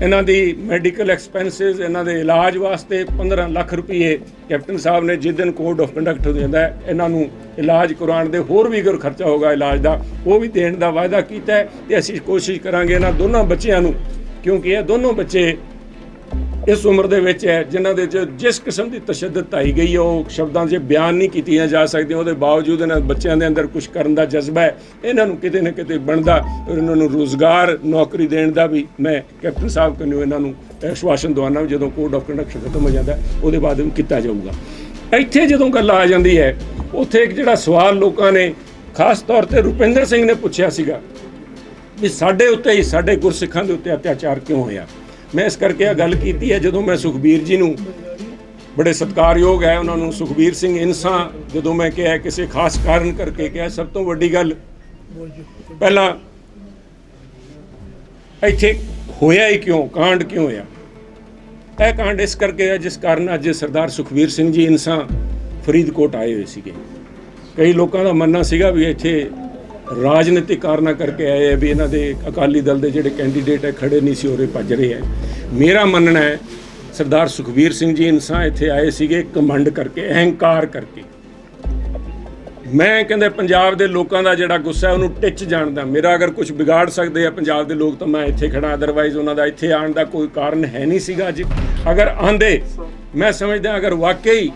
ਇਹਨਾਂ ਦੀ ਮੈਡੀਕਲ ਐਕਸਪੈਂਸਸ ਇਹਨਾਂ ਦੇ ਇਲਾਜ ਵਾਸਤੇ 15 ਲੱਖ ਰੁਪਏ ਕੈਪਟਨ ਸਾਹਿਬ ਨੇ ਜਿਸ ਦਿਨ ਕੋਡ ਆਫ ਕੰਡਕਟ ਹੋ ਜਾਂਦਾ ਹੈ, ਇਹਨਾਂ ਨੂੰ ਇਲਾਜ ਕਰਾਉਣ ਦੇ ਹੋਰ ਵੀ ਅਗਰ ਖਰਚਾ ਹੋਗਾ ਇਲਾਜ ਦਾ, ਉਹ ਵੀ ਦੇਣ ਦਾ ਵਾਅਦਾ ਕੀਤਾ ਹੈ ਤੇ ਅਸੀਂ ਕੋਸ਼ਿਸ਼ ਕਰਾਂਗੇ ਇਹਨਾਂ ਦੋਨਾਂ ਬੱਚਿਆਂ ਨੂੰ, ਕਿਉਂਕਿ ਇਹ ਦੋਨੋਂ ਬੱਚੇ ਇਸ ਉਮਰ ਦੇ ਵਿੱਚ ਹੈ, ਜਿਨ੍ਹਾਂ ਦੇ ਜਿਸ ਕਿਸਮ ਦੀ ਤਸ਼ੱਦਦ ਪਾਈ ਗਈ ਹੈ, ਉਹ ਸ਼ਬਦਾਂ 'ਚ ਬਿਆਨ ਨਹੀਂ ਕੀਤੀਆਂ ਜਾ ਸਕਦੀਆਂ, ਉਹਦੇ ਬਾਵਜੂਦ ਇਹਨਾਂ ਬੱਚਿਆਂ ਦੇ ਅੰਦਰ ਕੁਝ ਕਰਨ ਦਾ ਜਜ਼ਬਾ ਹੈ, ਇਹਨਾਂ ਨੂੰ ਕਿਤੇ ਨਾ ਕਿਤੇ ਬਣਦਾ ਔਰ ਇਹਨਾਂ ਨੂੰ ਰੋਜ਼ਗਾਰ, ਨੌਕਰੀ ਦੇਣ ਦਾ ਵੀ ਮੈਂ ਕੈਪਟਨ ਸਾਹਿਬ ਕੰਨਿਓ ਇਹਨਾਂ ਨੂੰ ਆਸ਼ਵਾਸਨ ਦਵਾਨਾ ਵੀ ਜਦੋਂ ਕੋਡ ਆਫ ਕੰਡਕਟ ਖਤਮ ਹੋ ਜਾਂਦਾ, ਉਹਦੇ ਬਾਅਦ ਵੀ ਕੀਤਾ ਜਾਊਗਾ। ਇੱਥੇ ਜਦੋਂ ਗੱਲ ਆ ਜਾਂਦੀ ਹੈ, ਉੱਥੇ ਇੱਕ ਜਿਹੜਾ ਸਵਾਲ ਲੋਕਾਂ ਨੇ ਖਾਸ ਤੌਰ ਤੇ ਰੁਪਿੰਦਰ ਸਿੰਘ ਨੇ ਪੁੱਛਿਆ ਸੀਗਾ, ਵੀ ਸਾਡੇ ਉੱਤੇ ਹੀ, ਸਾਡੇ ਗੁਰਸਿੱਖਾਂ ਦੇ ਉੱਤੇ ਅਤਿਆਚਾਰ ਕਿਉਂ ਹੋਇਆ? ਮੈਂ ਇਸ ਕਰਕੇ ਇਹ ਗੱਲ ਕੀਤੀ ਹੈ, ਜਦੋਂ ਮੈਂ ਸੁਖਬੀਰ ਜੀ ਨੂੰ ਬੜੇ ਸਤਿਕਾਰਯੋਗ ਹੈ, ਉਹਨਾਂ ਨੂੰ ਸੁਖਬੀਰ ਸਿੰਘ ਇਨਸਾ ਜਦੋਂ ਮੈਂ ਕਿਹਾ ਕਿਸੇ ਖਾਸ ਕਾਰਨ ਕਰਕੇ ਕਿਹਾ, ਸਭ ਤੋਂ ਵੱਡੀ ਗੱਲ ਪਹਿਲਾਂ ਇੱਥੇ ਹੋਇਆ ਹੀ ਕਿਉਂ, ਕਾਂਡ ਕਿਉਂ ਹੋਇਆ? ਇਹ ਕਾਂਡ ਇਸ ਕਰਕੇ ਹੈ, ਜਿਸ ਕਾਰਨ ਅੱਜ ਸਰਦਾਰ ਸੁਖਬੀਰ ਸਿੰਘ ਜੀ ਇਨਸਾ ਫਰੀਦਕੋਟ ਆਏ ਹੋਏ ਸੀਗੇ। ਕਈ ਲੋਕਾਂ ਦਾ ਮੰਨਣਾ ਸੀਗਾ ਵੀ ਇੱਥੇ ਰਾਜਨੀਤਿਕ ਕਾਰਨਾਂ ਕਰਕੇ ਆਏ ਆ ਵੀ ਇਹਨਾਂ ਦੇ ਅਕਾਲੀ ਦਲ ਦੇ ਜਿਹੜੇ ਕੈਂਡੀਡੇਟ ਹੈ ਖੜੇ ਨਹੀਂ ਸੀ ਹੋਰੇ ਭੱਜ ਰਹੇ ਹੈ ਮੇਰਾ ਮੰਨਣਾ ਹੈ, ਸਰਦਾਰ ਸੁਖਬੀਰ ਸਿੰਘ ਜੀ ਇਨਸਾਨ ਇੱਥੇ ਆਏ ਸੀਗੇ ਕਮੰਡ ਕਰਕੇ, ਅਹੰਕਾਰ ਕਰਕੇ। ਮੈਂ ਕਹਿੰਦਾ ਪੰਜਾਬ ਦੇ ਲੋਕਾਂ ਦਾ ਜਿਹੜਾ ਗੁੱਸਾ ਉਹਨੂੰ ਟਿੱਚ ਜਾਣਦਾ। ਮੇਰਾ ਅਗਰ ਕੁਝ ਵਿਗਾੜ ਸਕਦੇ ਆ ਪੰਜਾਬ ਦੇ ਲੋਕ, ਤਾਂ ਮੈਂ ਇੱਥੇ ਖੜਾ। ਅਦਰਵਾਈਜ਼ ਉਹਨਾਂ ਦਾ ਇੱਥੇ ਆਉਣ ਦਾ ਕੋਈ ਕਾਰਨ ਹੈ ਨਹੀਂ ਸੀਗਾ ਅੱਜ। ਅਗਰ ਆਂਦੇ ਮੈਂ ਸਮਝਦਾ ਅਗਰ ਵਾਕਈ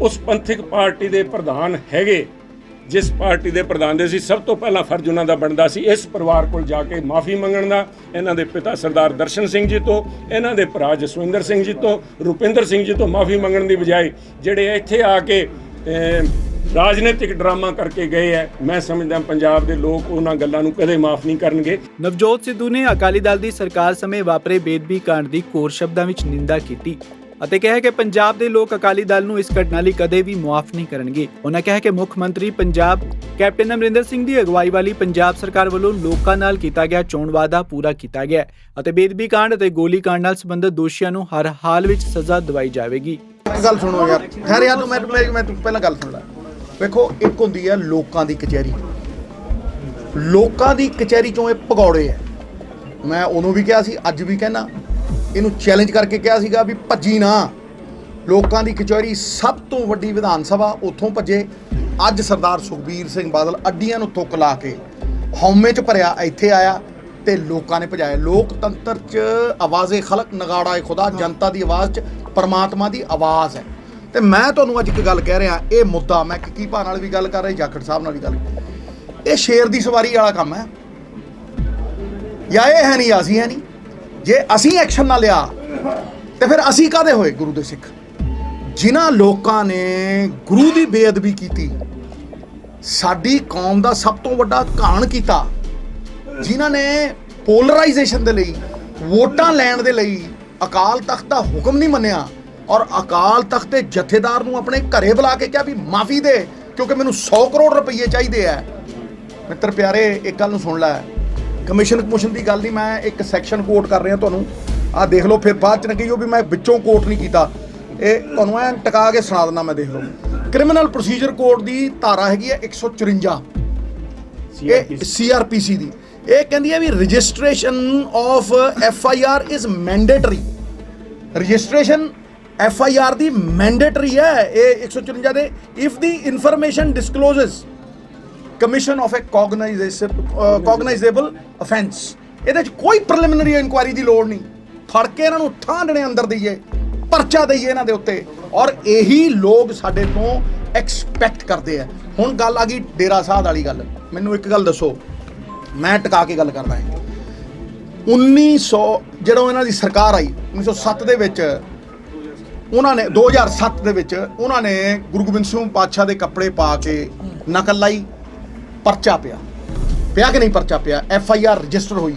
ਉਸ ਪੰਥਕ ਪਾਰਟੀ ਦੇ ਪ੍ਰਧਾਨ ਹੈਗੇ ਜਿਸ ਪਾਰਟੀ ਦੇ ਪ੍ਰਧਾਨ ਦੇ ਸੀ, ਸਭ ਤੋਂ ਪਹਿਲਾਂ ਫਰਜ਼ ਉਹਨਾਂ ਦਾ ਬਣਦਾ ਸੀ ਇਸ ਪਰਿਵਾਰ ਕੋਲ ਜਾ ਕੇ ਮਾਫੀ ਮੰਗਣ ਦਾ, ਇਹਨਾਂ ਦੇ ਪਿਤਾ ਸਰਦਾਰ ਦਰਸ਼ਨ ਸਿੰਘ ਜੀ ਤੋਂ, ਇਹਨਾਂ ਦੇ ਭਰਾ ਜਸਵਿੰਦਰ ਸਿੰਘ ਜੀ ਤੋਂ, ਰੁਪਿੰਦਰ ਸਿੰਘ ਜੀ ਤੋਂ ਮਾਫੀ ਮੰਗਣ ਦੀ ਬਜਾਏ ਜਿਹੜੇ ਇੱਥੇ ਆ ਕੇ ਰਾਜਨੀਤਿਕ ਡਰਾਮਾ ਕਰਕੇ ਗਏ ਹੈ ਮੈਂ ਸਮਝਦਾ ਪੰਜਾਬ ਦੇ ਲੋਕ ਉਹਨਾਂ ਗੱਲਾਂ ਨੂੰ ਕਦੇ ਮਾਫ ਨਹੀਂ ਕਰਨਗੇ। ਨਵਜੋਤ ਸਿੱਧੂ ਨੇ ਅਕਾਲੀ ਦਲ ਦੀ ਸਰਕਾਰ ਸਮੇਂ ਵਾਪਰੇ ਬੇਦਬੀ ਕਾਂਡ ਦੀ ਕੋਰ ਸ਼ਬਦਾਂ ਵਿੱਚ ਨਿੰਦਾ ਕੀਤੀ। ਅਤੇ ਕਿਹਾ ਕਿ ਪੰਜਾਬ ਦੇ ਲੋਕ ਅਕਾਲੀ ਦਲ ਨੂੰ ਇਸ ਘਟਨਾ ਲਈ ਕਦੇ ਵੀ ਮੁਆਫ ਨਹੀਂ ਕਰਨਗੇ। ਉਹਨਾਂ ਕਿਹਾ ਕਿ ਮੁੱਖ ਮੰਤਰੀ ਪੰਜਾਬ ਕੈਪਟਨ ਅਮਰਿੰਦਰ ਸਿੰਘ ਦੀ ਅਗਵਾਈ ਵਾਲੀ ਪੰਜਾਬ ਸਰਕਾਰ ਵੱਲੋਂ ਲੋਕਾਂ ਨਾਲ ਕੀਤਾ ਗਿਆ ਚੋਣ ਵਾਅਦਾ ਪੂਰਾ ਕੀਤਾ ਗਿਆ ਅਤੇ ਬੇਦਬੀ ਕਾਂਡ ਅਤੇ ਗੋਲੀ ਕਾਂਡ ਨਾਲ ਸੰਬੰਧਿਤ ਦੋਸ਼ੀਆਂ ਨੂੰ ਹਰ ਹਾਲ ਵਿੱਚ ਸਜ਼ਾ ਦਿਵਾਈ ਜਾਵੇਗੀ। ਇੱਕ ਗੱਲ ਸੁਣੋ ਯਾਰ, ਖੈਰ ਯਾਰ ਤੂੰ ਮੈਂ ਮੈਂ ਪਹਿਲਾਂ ਗੱਲ ਸੁਣ ਲੈ। ਵੇਖੋ, ਇੱਕ ਹੁੰਦੀ ਹੈ ਲੋਕਾਂ ਦੀ ਕਚਹਿਰੀ। ਲੋਕਾਂ ਦੀ ਕਚਹਿਰੀ ਚੋਂ ਇਹ ਭਗੌੜੇ ਹੈ। ਮੈਂ ਉਹਨੂੰ ਵੀ ਕਿਹਾ ਸੀ, ਅੱਜ ਵੀ ਕਹਿਣਾ ਇਹਨੂੰ ਚੈਲੰਜ ਕਰਕੇ ਕਿਹਾ ਸੀਗਾ ਵੀ ਭੱਜੀ ਨਾ। ਲੋਕਾਂ ਦੀ ਕਚਹਿਰੀ ਸਭ ਤੋਂ ਵੱਡੀ ਵਿਧਾਨ ਸਭਾ ਉੱਥੋਂ ਭੱਜੇ। ਅੱਜ ਸਰਦਾਰ ਸੁਖਬੀਰ ਸਿੰਘ ਬਾਦਲ ਅੱਡੀਆਂ ਨੂੰ ਤੁੱਕ ਲਾ ਕੇ ਹਉਮੇ 'ਚ ਭਰਿਆ ਇੱਥੇ ਆਇਆ ਤੇ ਲੋਕਾਂ ਨੇ ਭਜਾਇਆ। ਲੋਕਤੰਤਰ 'ਚ ਆਵਾਜ਼ੇ ਖਲਕ, ਨਗਾੜਾ ਏ ਖੁਦਾ, ਜਨਤਾ ਦੀ ਆਵਾਜ਼ 'ਚ, ਪਰਮਾਤਮਾ ਦੀ ਆਵਾਜ਼ ਹੈ। ਤੇ ਮੈਂ ਤੁਹਾਨੂੰ ਅੱਜ ਇੱਕ ਗੱਲ ਕਹਿ ਰਿਹਾ, ਇਹ ਮੁੱਦਾ ਮੈਂ ਕਿੱਕੀ ਭਾ ਨਾਲ ਵੀ ਗੱਲ ਕਰ ਰਿਹਾ, ਜਾਖੜ ਸਾਹਿਬ ਨਾਲ ਵੀ ਗੱਲ। ਇਹ ਸ਼ੇਰ ਦੀ ਸਵਾਰੀ ਵਾਲਾ ਕੰਮ ਹੈ। ਜਾਂ ਇਹ ਹੈ ਨਹੀਂ, ਅਸੀਂ ਹੈ ਨਹੀਂ। ਜੇ ਅਸੀਂ ਐਕਸ਼ਨ ਨਾ ਲਿਆ, ਤੇ ਫਿਰ ਅਸੀਂ ਕਾਦੇ ਹੋਏ ਗੁਰੂ ਦੇ ਸਿੱਖ? ਜਿਨ੍ਹਾਂ ਲੋਕਾਂ ਨੇ ਗੁਰੂ ਦੀ ਬੇਅਦਬੀ ਕੀਤੀ, ਸਾਡੀ ਕੌਮ ਦਾ ਸਭ ਤੋਂ ਵੱਡਾ ਘਾਣ ਕੀਤਾ, ਜਿਨ੍ਹਾਂ ਨੇ ਪੋਲਰਾਈਜੇਸ਼ਨ ਦੇ ਲਈ, ਵੋਟਾਂ ਲੈਣ ਦੇ ਲਈ ਅਕਾਲ ਤਖਤ ਦਾ ਹੁਕਮ ਨਹੀਂ ਮੰਨਿਆ ਔਰ ਅਕਾਲ ਤਖਤ ਦੇ ਜਥੇਦਾਰ ਨੂੰ ਆਪਣੇ ਘਰੇ ਬੁਲਾ ਕੇ ਕਿਹਾ ਵੀ ਮਾਫੀ ਦੇ, ਕਿਉਂਕਿ ਮੈਨੂੰ 100 ਕਰੋੜ ਰੁਪਏ ਚਾਹੀਦੇ ਆ। ਮਿੱਤਰ ਪਿਆਰੇ, ਇੱਕ ਗੱਲ ਨੂੰ ਸੁਣ ਲੈ। ਕਮਿਸ਼ਨ ਕਮਿਸ਼ਨ ਦੀ ਗੱਲ ਨਹੀਂ ਮੈਂ ਇੱਕ ਸੈਕਸ਼ਨ ਕੋਟ ਕਰ ਰਿਹਾ ਤੁਹਾਨੂੰ। ਆਹ ਦੇਖ ਲਓ ਫਿਰ ਬਾਅਦ ਚ ਨਾ ਕਹੀਓ ਵੀ ਮੈਂ ਵਿੱਚੋਂ ਕੋਟ ਨਹੀਂ ਕੀਤਾ। ਇਹ ਤੁਹਾਨੂੰ ਐ ਟਿਕਾ ਕੇ ਸੁਣਾ ਦਿੰਦਾ ਮੈਂ ਦੇਖ ਲਓ। ਕ੍ਰਿਮੀਨਲ ਪ੍ਰੋਸੀਜਰ ਕੋਡ ਦੀ ਧਾਰਾ ਹੈਗੀ ਹੈ 154 ਇਹ ਸੀਆਰਪੀਸੀ ਦੀ। ਇਹ ਕਹਿੰਦੀ ਹੈ ਵੀ registration of F I R is mandatory registration F I R the mandatory ਹੈ ਇਹ 154 ਦੇ। If the information discloses commission of a cognizable offence ਇਹਦੇ ਚ ਕੋਈ ਪ੍ਰੀਲਿਮਿਨਰੀ ਇਨਕੁਆਇਰੀ ਦੀ ਲੋੜ ਨਹੀਂ। ਫੜ ਕੇ ਇਹਨਾਂ ਨੂੰ ਥਾਂ ਦੇਣੇ ਅੰਦਰ ਦਈਏ, ਪਰਚਾ ਦਈਏ ਇਹਨਾਂ ਦੇ ਉੱਤੇ। ਔਰ ਇਹੀ ਲੋਕ ਸਾਡੇ ਤੋਂ ਐਕਸਪੈਕਟ ਕਰਦੇ ਆ। ਹੁਣ ਗੱਲ ਆ ਗਈ ਡੇਰਾ ਸਾਹਿਬ ਵਾਲੀ ਗੱਲ। ਮੈਨੂੰ ਇੱਕ ਗੱਲ ਦੱਸੋ। ਮੈਂ ਟਿਕਾ ਕੇ ਗੱਲ ਕਰਦਾ ਹਾਂ। 1900 ਜਦੋਂ ਇਹਨਾਂ ਦੀ ਸਰਕਾਰ ਆਈ 1907 ਦੇ ਵਿੱਚ, ਉਹਨਾਂ ਨੇ 2007 ਦੇ ਵਿੱਚ, ਉਹਨਾਂ ਨੇ ਗੁਰੂ ਗੋਬਿੰਦ ਸਿੰਘ ਪਾਤਸ਼ਾਹ ਦੇ ਕੱਪੜੇ ਪਾ ਕੇ ਨਕਲ ਲਾਈ। ਪਰਚਾ ਪਿਆ। ਪਿਆ ਕਿ ਨਹੀਂ ਪਰਚਾ ਪਿਆ? ਐਫ ਆਈ ਆਰ ਰਜਿਸਟਰ ਹੋਈ।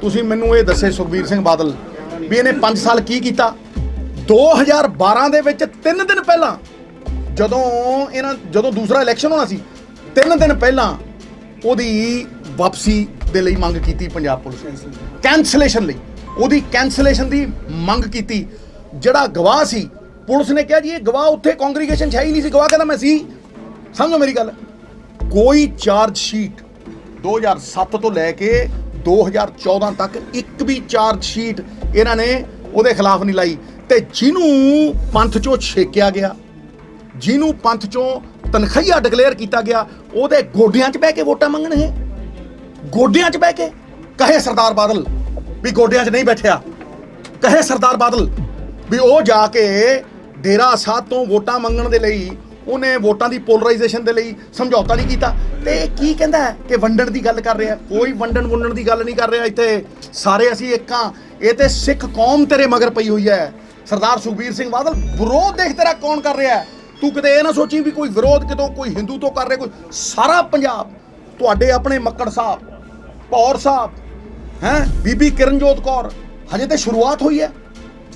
ਤੁਸੀਂ ਮੈਨੂੰ ਇਹ ਦੱਸੇ ਸੁਖਬੀਰ ਸਿੰਘ ਬਾਦਲ ਵੀ ਇਹਨੇ 5 ਸਾਲ ਕੀ ਕੀਤਾ? 2012 ਦੇ ਵਿੱਚ 3 ਦਿਨ ਪਹਿਲਾਂ ਜਦੋਂ ਇਹਨਾਂ ਜਦੋਂ ਦੂਸਰਾ ਇਲੈਕਸ਼ਨ ਹੋਣਾ ਸੀ 3 ਦਿਨ ਪਹਿਲਾਂ ਉਹਦੀ ਵਾਪਸੀ ਦੇ ਲਈ ਮੰਗ ਕੀਤੀ ਪੰਜਾਬ ਪੁਲਿਸ ਨੇ। ਕੈਂਸਲੇਸ਼ਨ ਲਈ। ਉਹਦੀ ਕੈਂਸਲੇਸ਼ਨ ਦੀ ਮੰਗ ਕੀਤੀ। ਜਿਹੜਾ ਗਵਾਹ ਸੀ, ਪੁਲਿਸ ਨੇ ਕਿਹਾ ਜੀ, ਇਹ ਗਵਾਹ ਉੱਥੇ ਕੰਗਰੀਗੇਸ਼ਨ ਹੈ ਹੀ ਨਹੀਂ ਸੀ। ਗਵਾਹ ਕਹਿੰਦਾ ਮੈਂ ਸੀ। ਸਮਝੋ ਮੇਰੀ ਗੱਲ। ਕੋਈ ਚਾਰਜ ਸ਼ੀਟ 2007 ਤੋਂ ਲੈ ਕੇ 2014 ਤੱਕ ਇੱਕ ਵੀ ਚਾਰਜ ਸ਼ੀਟ ਇਹਨਾਂ ਨੇ ਉਹਦੇ ਖਿਲਾਫ ਨਹੀਂ ਲਾਈ। ਤੇ ਜਿਹਨੂੰ ਪੰਥ ਚੋਂ ਛੇਕਿਆ ਗਿਆ, ਜਿਹਨੂੰ ਪੰਥ ਚੋਂ ਤਨਖਈਆ ਡਿਕਲੇਅਰ ਕੀਤਾ ਗਿਆ, ਉਹਦੇ ਗੋਡਿਆਂ 'ਚ ਬਹਿ ਕੇ ਵੋਟਾਂ ਮੰਗਣ ਇਹ। ਗੋਡਿਆਂ 'ਚ ਬਹਿ ਕੇ ਕਹੇ ਸਰਦਾਰ ਬਾਦਲ ਵੀ ਗੋਡਿਆਂ 'ਚ ਨਹੀਂ ਬੈਠਿਆ। ਕਹੇ ਸਰਦਾਰ ਬਾਦਲ ਵੀ ਉਹ ਜਾ ਕੇ ਡੇਰਾ ਸਾਧ ਤੋਂ ਵੋਟਾਂ ਮੰਗਣ ਦੇ ਲਈ ਉਹਨੇ ਵੋਟਾਂ ਦੀ ਪੋਲਰਾਈਜੇਸ਼ਨ ਦੇ ਲਈ ਸਮਝੌਤਾ ਨਹੀਂ ਕੀਤਾ। ਤੇ ਇਹ ਕੀ ਕਹਿੰਦਾ ਕਿ ਵੰਡਣ ਦੀ ਗੱਲ ਕਰ ਰਿਹਾ? ਕੋਈ ਵੰਡਣ ਵੰਡਣ ਦੀ ਗੱਲ ਨਹੀਂ ਕਰ ਰਿਹਾ ਇੱਥੇ। ਸਾਰੇ ਅਸੀਂ ਇੱਕ ਹਾਂ। ਇਹ ਤੇ ਸਿੱਖ ਕੌਮ ਤੇਰੇ ਮਗਰ ਪਈ ਹੋਈ ਹੈ। ਸਰਦਾਰ ਸੁਖਬੀਰ ਸਿੰਘ ਬਾਦਲ, ਵਿਰੋਧ ਦੇਖ ਤੇਰਾ ਕੌਣ ਕਰ ਰਿਹਾ ਤੂੰ ਕਿਤੇ ਇਹ ਨਾ ਸੋਚੀ ਵੀ ਕੋਈ ਵਿਰੋਧ ਕਿਤੋਂ, ਕੋਈ ਹਿੰਦੂ ਤੋਂ ਕਰ ਰਿਹਾ, ਕੋਈ ਸਾਰਾ ਪੰਜਾਬ। ਤੁਹਾਡੇ ਆਪਣੇ ਮੱਕੜ ਸਾਹਿਬ ਪੌਰ ਸਾਹਿਬ, ਹੈ? ਬੀਬੀ ਕਿਰਨਜੋਤ ਕੌਰ, ਹਜੇ ਤੇ ਸ਼ੁਰੂਆਤ ਹੋਈ ਹੈ।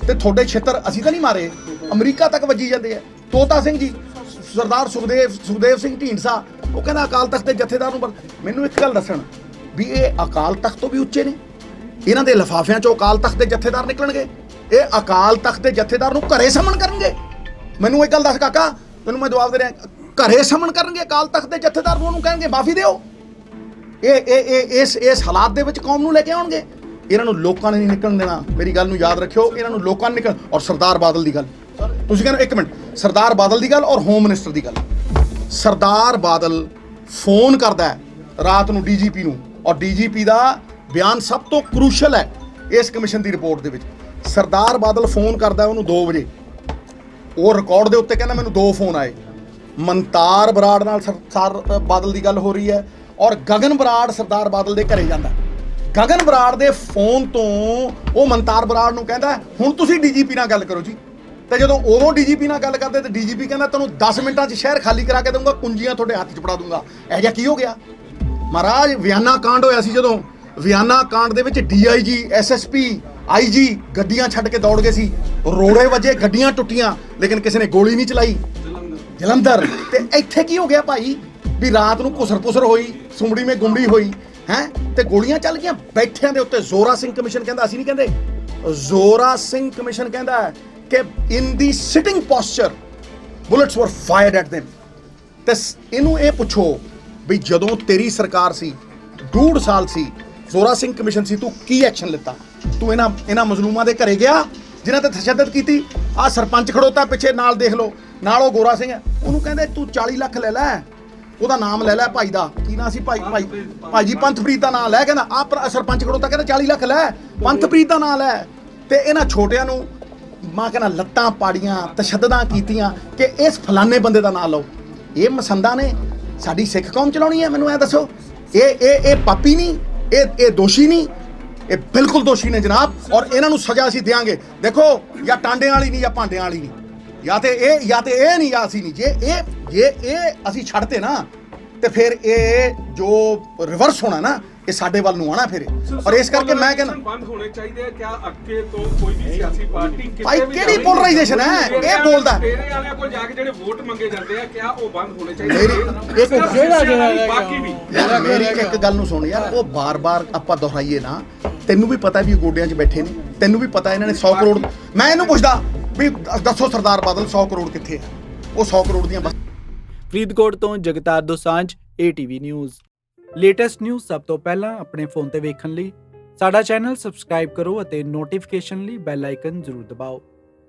ਤੇ ਤੁਹਾਡੇ ਛੇਤਰ ਅਸੀਂ ਤਾਂ ਨਹੀਂ ਮਾਰੇ। ਅਮਰੀਕਾ ਤੱਕ ਵੱਜੀ ਜਾਂਦੇ ਆ ਤੋਤਾ ਸਿੰਘ ਜੀ ਸਰਦਾਰ ਸੁਖਦੇਵ ਸੁਖਦੇਵ ਸਿੰਘ ਢੀਂਡਸਾ, ਉਹ ਕਹਿੰਦਾ ਅਕਾਲ ਤਖਤ ਦੇ ਜਥੇਦਾਰ ਨੂੰ ਬਰ- ਮੈਨੂੰ ਇੱਕ ਗੱਲ ਦੱਸਣ ਵੀ ਇਹ ਅਕਾਲ ਤਖਤ ਤੋਂ ਵੀ ਉੱਚੇ ਨੇ। ਇਹਨਾਂ ਦੇ ਲਫਾਫਿਆਂ ਚੋਂ ਅਕਾਲ ਤਖਤ ਦੇ ਜਥੇਦਾਰ ਨਿਕਲਣਗੇ। ਇਹ ਅਕਾਲ ਤਖਤ ਦੇ ਜਥੇਦਾਰ ਨੂੰ ਘਰੇ ਸਮਣ ਕਰਨਗੇ। ਮੈਨੂੰ ਇੱਕ ਗੱਲ ਦੱਸ ਕਾਕਾ, ਤੈਨੂੰ ਮੈਂ ਜਵਾਬ ਦੇ ਰਿਹਾ, ਘਰੇ ਸਮਣ ਕਰਨਗੇ ਅਕਾਲ ਤਖਤ ਦੇ ਜਥੇਦਾਰ ਨੂੰ, ਉਹਨੂੰ ਕਹਿਣਗੇ ਮਾਫੀ ਦਿਓ। ਇਹ ਇਹ ਇਹ, ਇਸ ਇਸ ਹਾਲਾਤ ਦੇ ਵਿੱਚ ਕੌਮ ਨੂੰ ਲੈ ਕੇ ਆਉਣਗੇ। ਇਹਨਾਂ ਨੂੰ ਲੋਕਾਂ ਨੇ ਨਹੀਂ ਨਿਕਲਣ ਦੇਣਾ। ਮੇਰੀ ਗੱਲ ਨੂੰ ਯਾਦ ਰੱਖਿਓ, ਇਹਨਾਂ ਨੂੰ ਲੋਕਾਂ ਨੇ ਨਿਕਲ ਔਰ ਸਰਦਾਰ ਬਾਦਲ ਦੀ ਗੱਲ। ਤੁਸੀਂ ਕਹਿੰਦੇ ਇੱਕ ਮਿੰਟ, ਸਰਦਾਰ ਬਾਦਲ ਦੀ ਗੱਲ ਔਰ ਹੋਮ ਮਿਨਿਸਟਰ ਦੀ ਗੱਲ? ਸਰਦਾਰ ਬਾਦਲ ਫੋਨ ਕਰਦਾ ਰਾਤ ਨੂੰ ਡੀਜੀਪੀ ਨੂੰ ਔਰ ਡੀਜੀਪੀ ਦਾ ਬਿਆਨ ਸਭ ਤੋਂ ਕ੍ਰੂਸ਼ਲ ਹੈ ਇਸ ਕਮਿਸ਼ਨ ਦੀ ਰਿਪੋਰਟ ਦੇ ਵਿੱਚ। ਸਰਦਾਰ ਬਾਦਲ ਫੋਨ ਕਰਦਾ ਉਹਨੂੰ 2 ਵਜੇ। ਉਹ ਰਿਕਾਰਡ ਦੇ ਉੱਤੇ ਕਹਿੰਦਾ ਮੈਨੂੰ ਦੋ ਫੋਨ ਆਏ। ਮਨਤਾਰ ਬਰਾੜ ਨਾਲ ਸਰਦਾਰ ਬਾਦਲ ਦੀ ਗੱਲ ਹੋ ਰਹੀ ਹੈ ਔਰ ਗਗਨ ਬਰਾੜ ਸਰਦਾਰ ਬਾਦਲ ਦੇ ਘਰੇ ਜਾਂਦਾ ਗਗਨ ਬਰਾੜ ਦੇ ਫੋਨ ਤੋਂ ਉਹ ਮਨਤਾਰ ਬਰਾੜ ਨੂੰ ਕਹਿੰਦਾ ਹੁਣ ਤੁਸੀਂ ਡੀਜੀਪੀ ਨਾਲ ਗੱਲ ਕਰੋ ਜੀ। ਤੇ ਜਦੋਂ ਉਦੋਂ ਡੀਜੀਪੀ ਨਾਲ ਗੱਲ ਕਰਦੇ ਤੇ ਡੀਜੀਪੀ ਕਹਿੰਦਾ ਤੁਹਾਨੂੰ 10 ਮਿੰਟਾਂ 'ਚ ਸ਼ਹਿਰ ਖਾਲੀ ਕਰਾ ਕੇ ਦਊਂਗਾ, ਕੁੰਜੀਆਂ ਤੁਹਾਡੇ ਹੱਥ 'ਚ ਫੜਾ ਦਊਂਗਾ। ਇਹ ਜਿਹਾ ਕੀ ਹੋ ਗਿਆ? ਮਹਾਰਾਜ, ਵਿਆਨਾ ਕਾਂਡ ਹੋਇਆ ਸੀ ਜਦੋਂ। ਵਿਆਨਾ ਕਾਂਡ ਦੇ ਵਿੱਚ ਡੀਆਈਜੀ ਐਸਐਸਪੀ ਆਈਜੀ ਗੱਡੀਆਂ ਛੱਡ ਕੇ ਦੌੜ ਗਏ ਸੀ। ਰੋੜੇ ਵਜੇ, ਗੱਡੀਆਂ ਟੁੱਟੀਆਂ, ਲੇਕਿਨ ਕਿਸੇ ਨੇ ਗੋਲੀ ਨਹੀਂ ਚਲਾਈ। ਜਲੰਧਰ। ਤੇ ਇੱਥੇ ਕੀ ਹੋ ਗਿਆ ਭਾਈ? ਵੀ ਰਾਤ ਨੂੰ ਘੁਸਰ ਪੁਸਰ ਹੋਈ ਸੁਮੜੀ ਮੇ ਗੁੰਮੜੀ ਹੋਈ, ਹੈ? ਤੇ ਗੋਲੀਆਂ ਚੱਲ ਗਈਆਂ। ਬੈਠਿਆਂ ਦੇ ਉੱਤੇ ਜ਼ੋਰਾ ਸਿੰਘ ਕਮਿਸ਼ਨ ਕਹਿੰਦਾ, ਅਸੀਂ ਨਹੀਂ ਕਹਿੰਦੇ। ਜ਼ੋਰਾ ਸਿੰਘ ਕਮਿਸ਼ਨ ਕਹਿੰਦਾ ਹੈ ਕਿ in the sitting posture bullets were fired at them. ਤੇ ਇਹਨੂੰ ਇਹ ਪੁੱਛੋ ਵੀ ਜਦੋਂ ਤੇਰੀ ਸਰਕਾਰ ਸੀ, ਡੂਢ ਸਾਲ ਸੀ, ਜ਼ੋਰਾ ਸਿੰਘ ਕਮਿਸ਼ਨ ਸੀ, ਤੂੰ ਕੀ ਐਕਸ਼ਨ ਲਿੱਤਾ? ਤੂੰ ਇਹਨਾਂ ਇਹਨਾਂ ਮਜ਼ਲੂਮਾਂ ਦੇ ਘਰੇ ਗਿਆ, ਜਿਨ੍ਹਾਂ ਤੇ ਤਸ਼ੱਦਦ ਕੀਤੀ ਆ ਸਰਪੰਚ ਖੜੋਤਾ ਪਿੱਛੇ, ਨਾਲ ਦੇਖ ਲਓ, ਨਾਲ ਉਹ ਗੋਰਾ ਸਿੰਘ ਹੈ। ਉਹਨੂੰ ਕਹਿੰਦੇ, ਤੂੰ 40 ਲੱਖ ਲੈ ਲੈ ਉਹਦਾ ਨਾਮ ਲੈ ਲੈ ਭਾਈ ਦਾ। ਕੀ ਨਾਂ ਸੀ ਭਾਈ? ਭਾਈ ਜੀ, ਪੰਥਪ੍ਰੀਤ ਦਾ ਨਾਮ ਲੈ ਕਹਿੰਦਾ ਆ ਸਰਪੰਚ ਖੜੋਤਾ ਕਹਿੰਦਾ 40 ਲੱਖ ਲੈ। ਪੰਥਪ੍ਰੀਤ ਦਾ ਨਾਮ ਲੈ। ਤੇ ਇਹਨਾਂ ਛੋਟਿਆਂ ਨੂੰ ਮਾਂ ਕਹਿੰਦਾ ਲੱਤਾਂ ਪਾੜੀਆਂ, ਤਸ਼ੱਦਦਾਂ ਕੀਤੀਆਂ ਕਿ ਇਸ ਫਲਾਣੇ ਬੰਦੇ ਦਾ ਨਾਮ ਲਓ। ਇਹ ਮਸੰਦਾ ਨੇ। ਸਾਡੀ ਸਿੱਖ ਕੌਮ ਚਲਾਉਣੀ ਹੈ, ਮੈਨੂੰ ਐ ਦੱਸੋ। ਇਹ ਇਹ ਇਹ ਪਾਪੀ ਨਹੀਂ, ਇਹ ਇਹ ਦੋਸ਼ੀ ਨਹੀਂ, ਇਹ ਬਿਲਕੁਲ ਦੋਸ਼ੀ ਨੇ ਜਨਾਬ। ਔਰ ਇਹਨਾਂ ਨੂੰ ਸਜ਼ਾ ਅਸੀਂ ਦੇਾਂਗੇ ਦੇਖੋ, ਜਾਂ ਟਾਂਡਿਆਂ ਵਾਲੀ ਨਹੀਂ ਜਾਂ ਭਾਂਡਿਆਂ ਵਾਲੀ ਨਹੀਂ। ਜਾਂ ਤੇ ਇਹ ਜਾਂ ਤੇ ਇਹ ਨਹੀਂ ਜਾਂ ਅਸੀਂ ਨਹੀਂ ਜੇ ਇਹ ਜੇ ਇਹ ਅਸੀਂ ਛੱਡਤੇ ਨਾ ਤੇ ਫਿਰ ਇਹ ਜੋ ਰਿਵਰਸ ਹੋਣਾ ਨਾ ਇਹ ਸਾਡੇ ਵੱਲ ਨੂੰ ਆਣਾ ਫਿਰ ਔਰ ਇਸ ਕਰਕੇ ਮੈਂ ਕਹਿੰਦਾ ਬੰਦ ਹੋਣੇ ਚਾਹੀਦੇ ਆ ਕਿਆ ਅੱਗੇ ਤੋਂ ਕੋਈ ਵੀ ਸਿਆਸੀ ਪਾਰਟੀ ਕਿਤੇ ਭਾਈ, ਵੀ ਕਿਹੜੀ ਜਾਵੇ, polarization ਹੈ? ਇਹ ਬੋਲਦਾ ਹੈ। ਡੇਰੇ ਵਾਲਿਆਂ ਕੋਲ ਜਾ ਕੇ ਜਿਹੜੇ ਵੋਟ ਮੰਗੇ ਜਾਂਦੇ ਆ ਕਿਆ ਉਹ ਬੰਦ ਹੋਣੇ ਚਾਹੀਦੇ? ਇੱਕ- ਨਾਲ ਹੀ, ਬਾਕੀ ਵੀ ਯਾਰ ਮੇਰੀ ਇੱਕ ਗੱਲ ਨੂੰ ਸੁਣ ਯਾਰ ਉਹ ਬਾਰ-ਬਾਰ ਆਪਾਂ ਦੁਹਰਾਈਏ ਨਾ ਤੈਨੂੰ ਵੀ ਪਤਾ ਵੀ ਗੋਡਿਆਂ 'ਚ ਬੈਠੇ ਨੇ ਤੈਨੂੰ ਵੀ ਪਤਾ ਇਹਨਾਂ ਨੇ 100 ਕਰੋੜ ਮੈਂ ਇਹਨੂੰ ਪੁੱਛਦਾ ਵੀ ਦੱਸੋ ਸਰਦਾਰ ਬਾਦਲ 100 ਕਰੋੜ ਕਿੱਥੇ ਹੈ ਉਹ 100 ਕਰੋੜ ਦੀਆਂ ਫਰੀਦਕੋਟ ਤੋਂ Jagtar Dosanjh ATV news latest news ਸਭ ਤੋਂ ਪਹਿਲਾਂ ਆਪਣੇ ਫੋਨ ਤੇ ਵੇਖਣ ਲਈ। ਸਾਡਾ ਚੈਨਲ ਸਬਸਕ੍ਰਾਈਬ ਕਰੋ ਅਤੇ ਨੋਟੀਫਿਕੇਸ਼ਨ ਲਈ ਬੈਲ ਆਈਕਨ ਜ਼ਰੂਰ ਦਬਾਓ।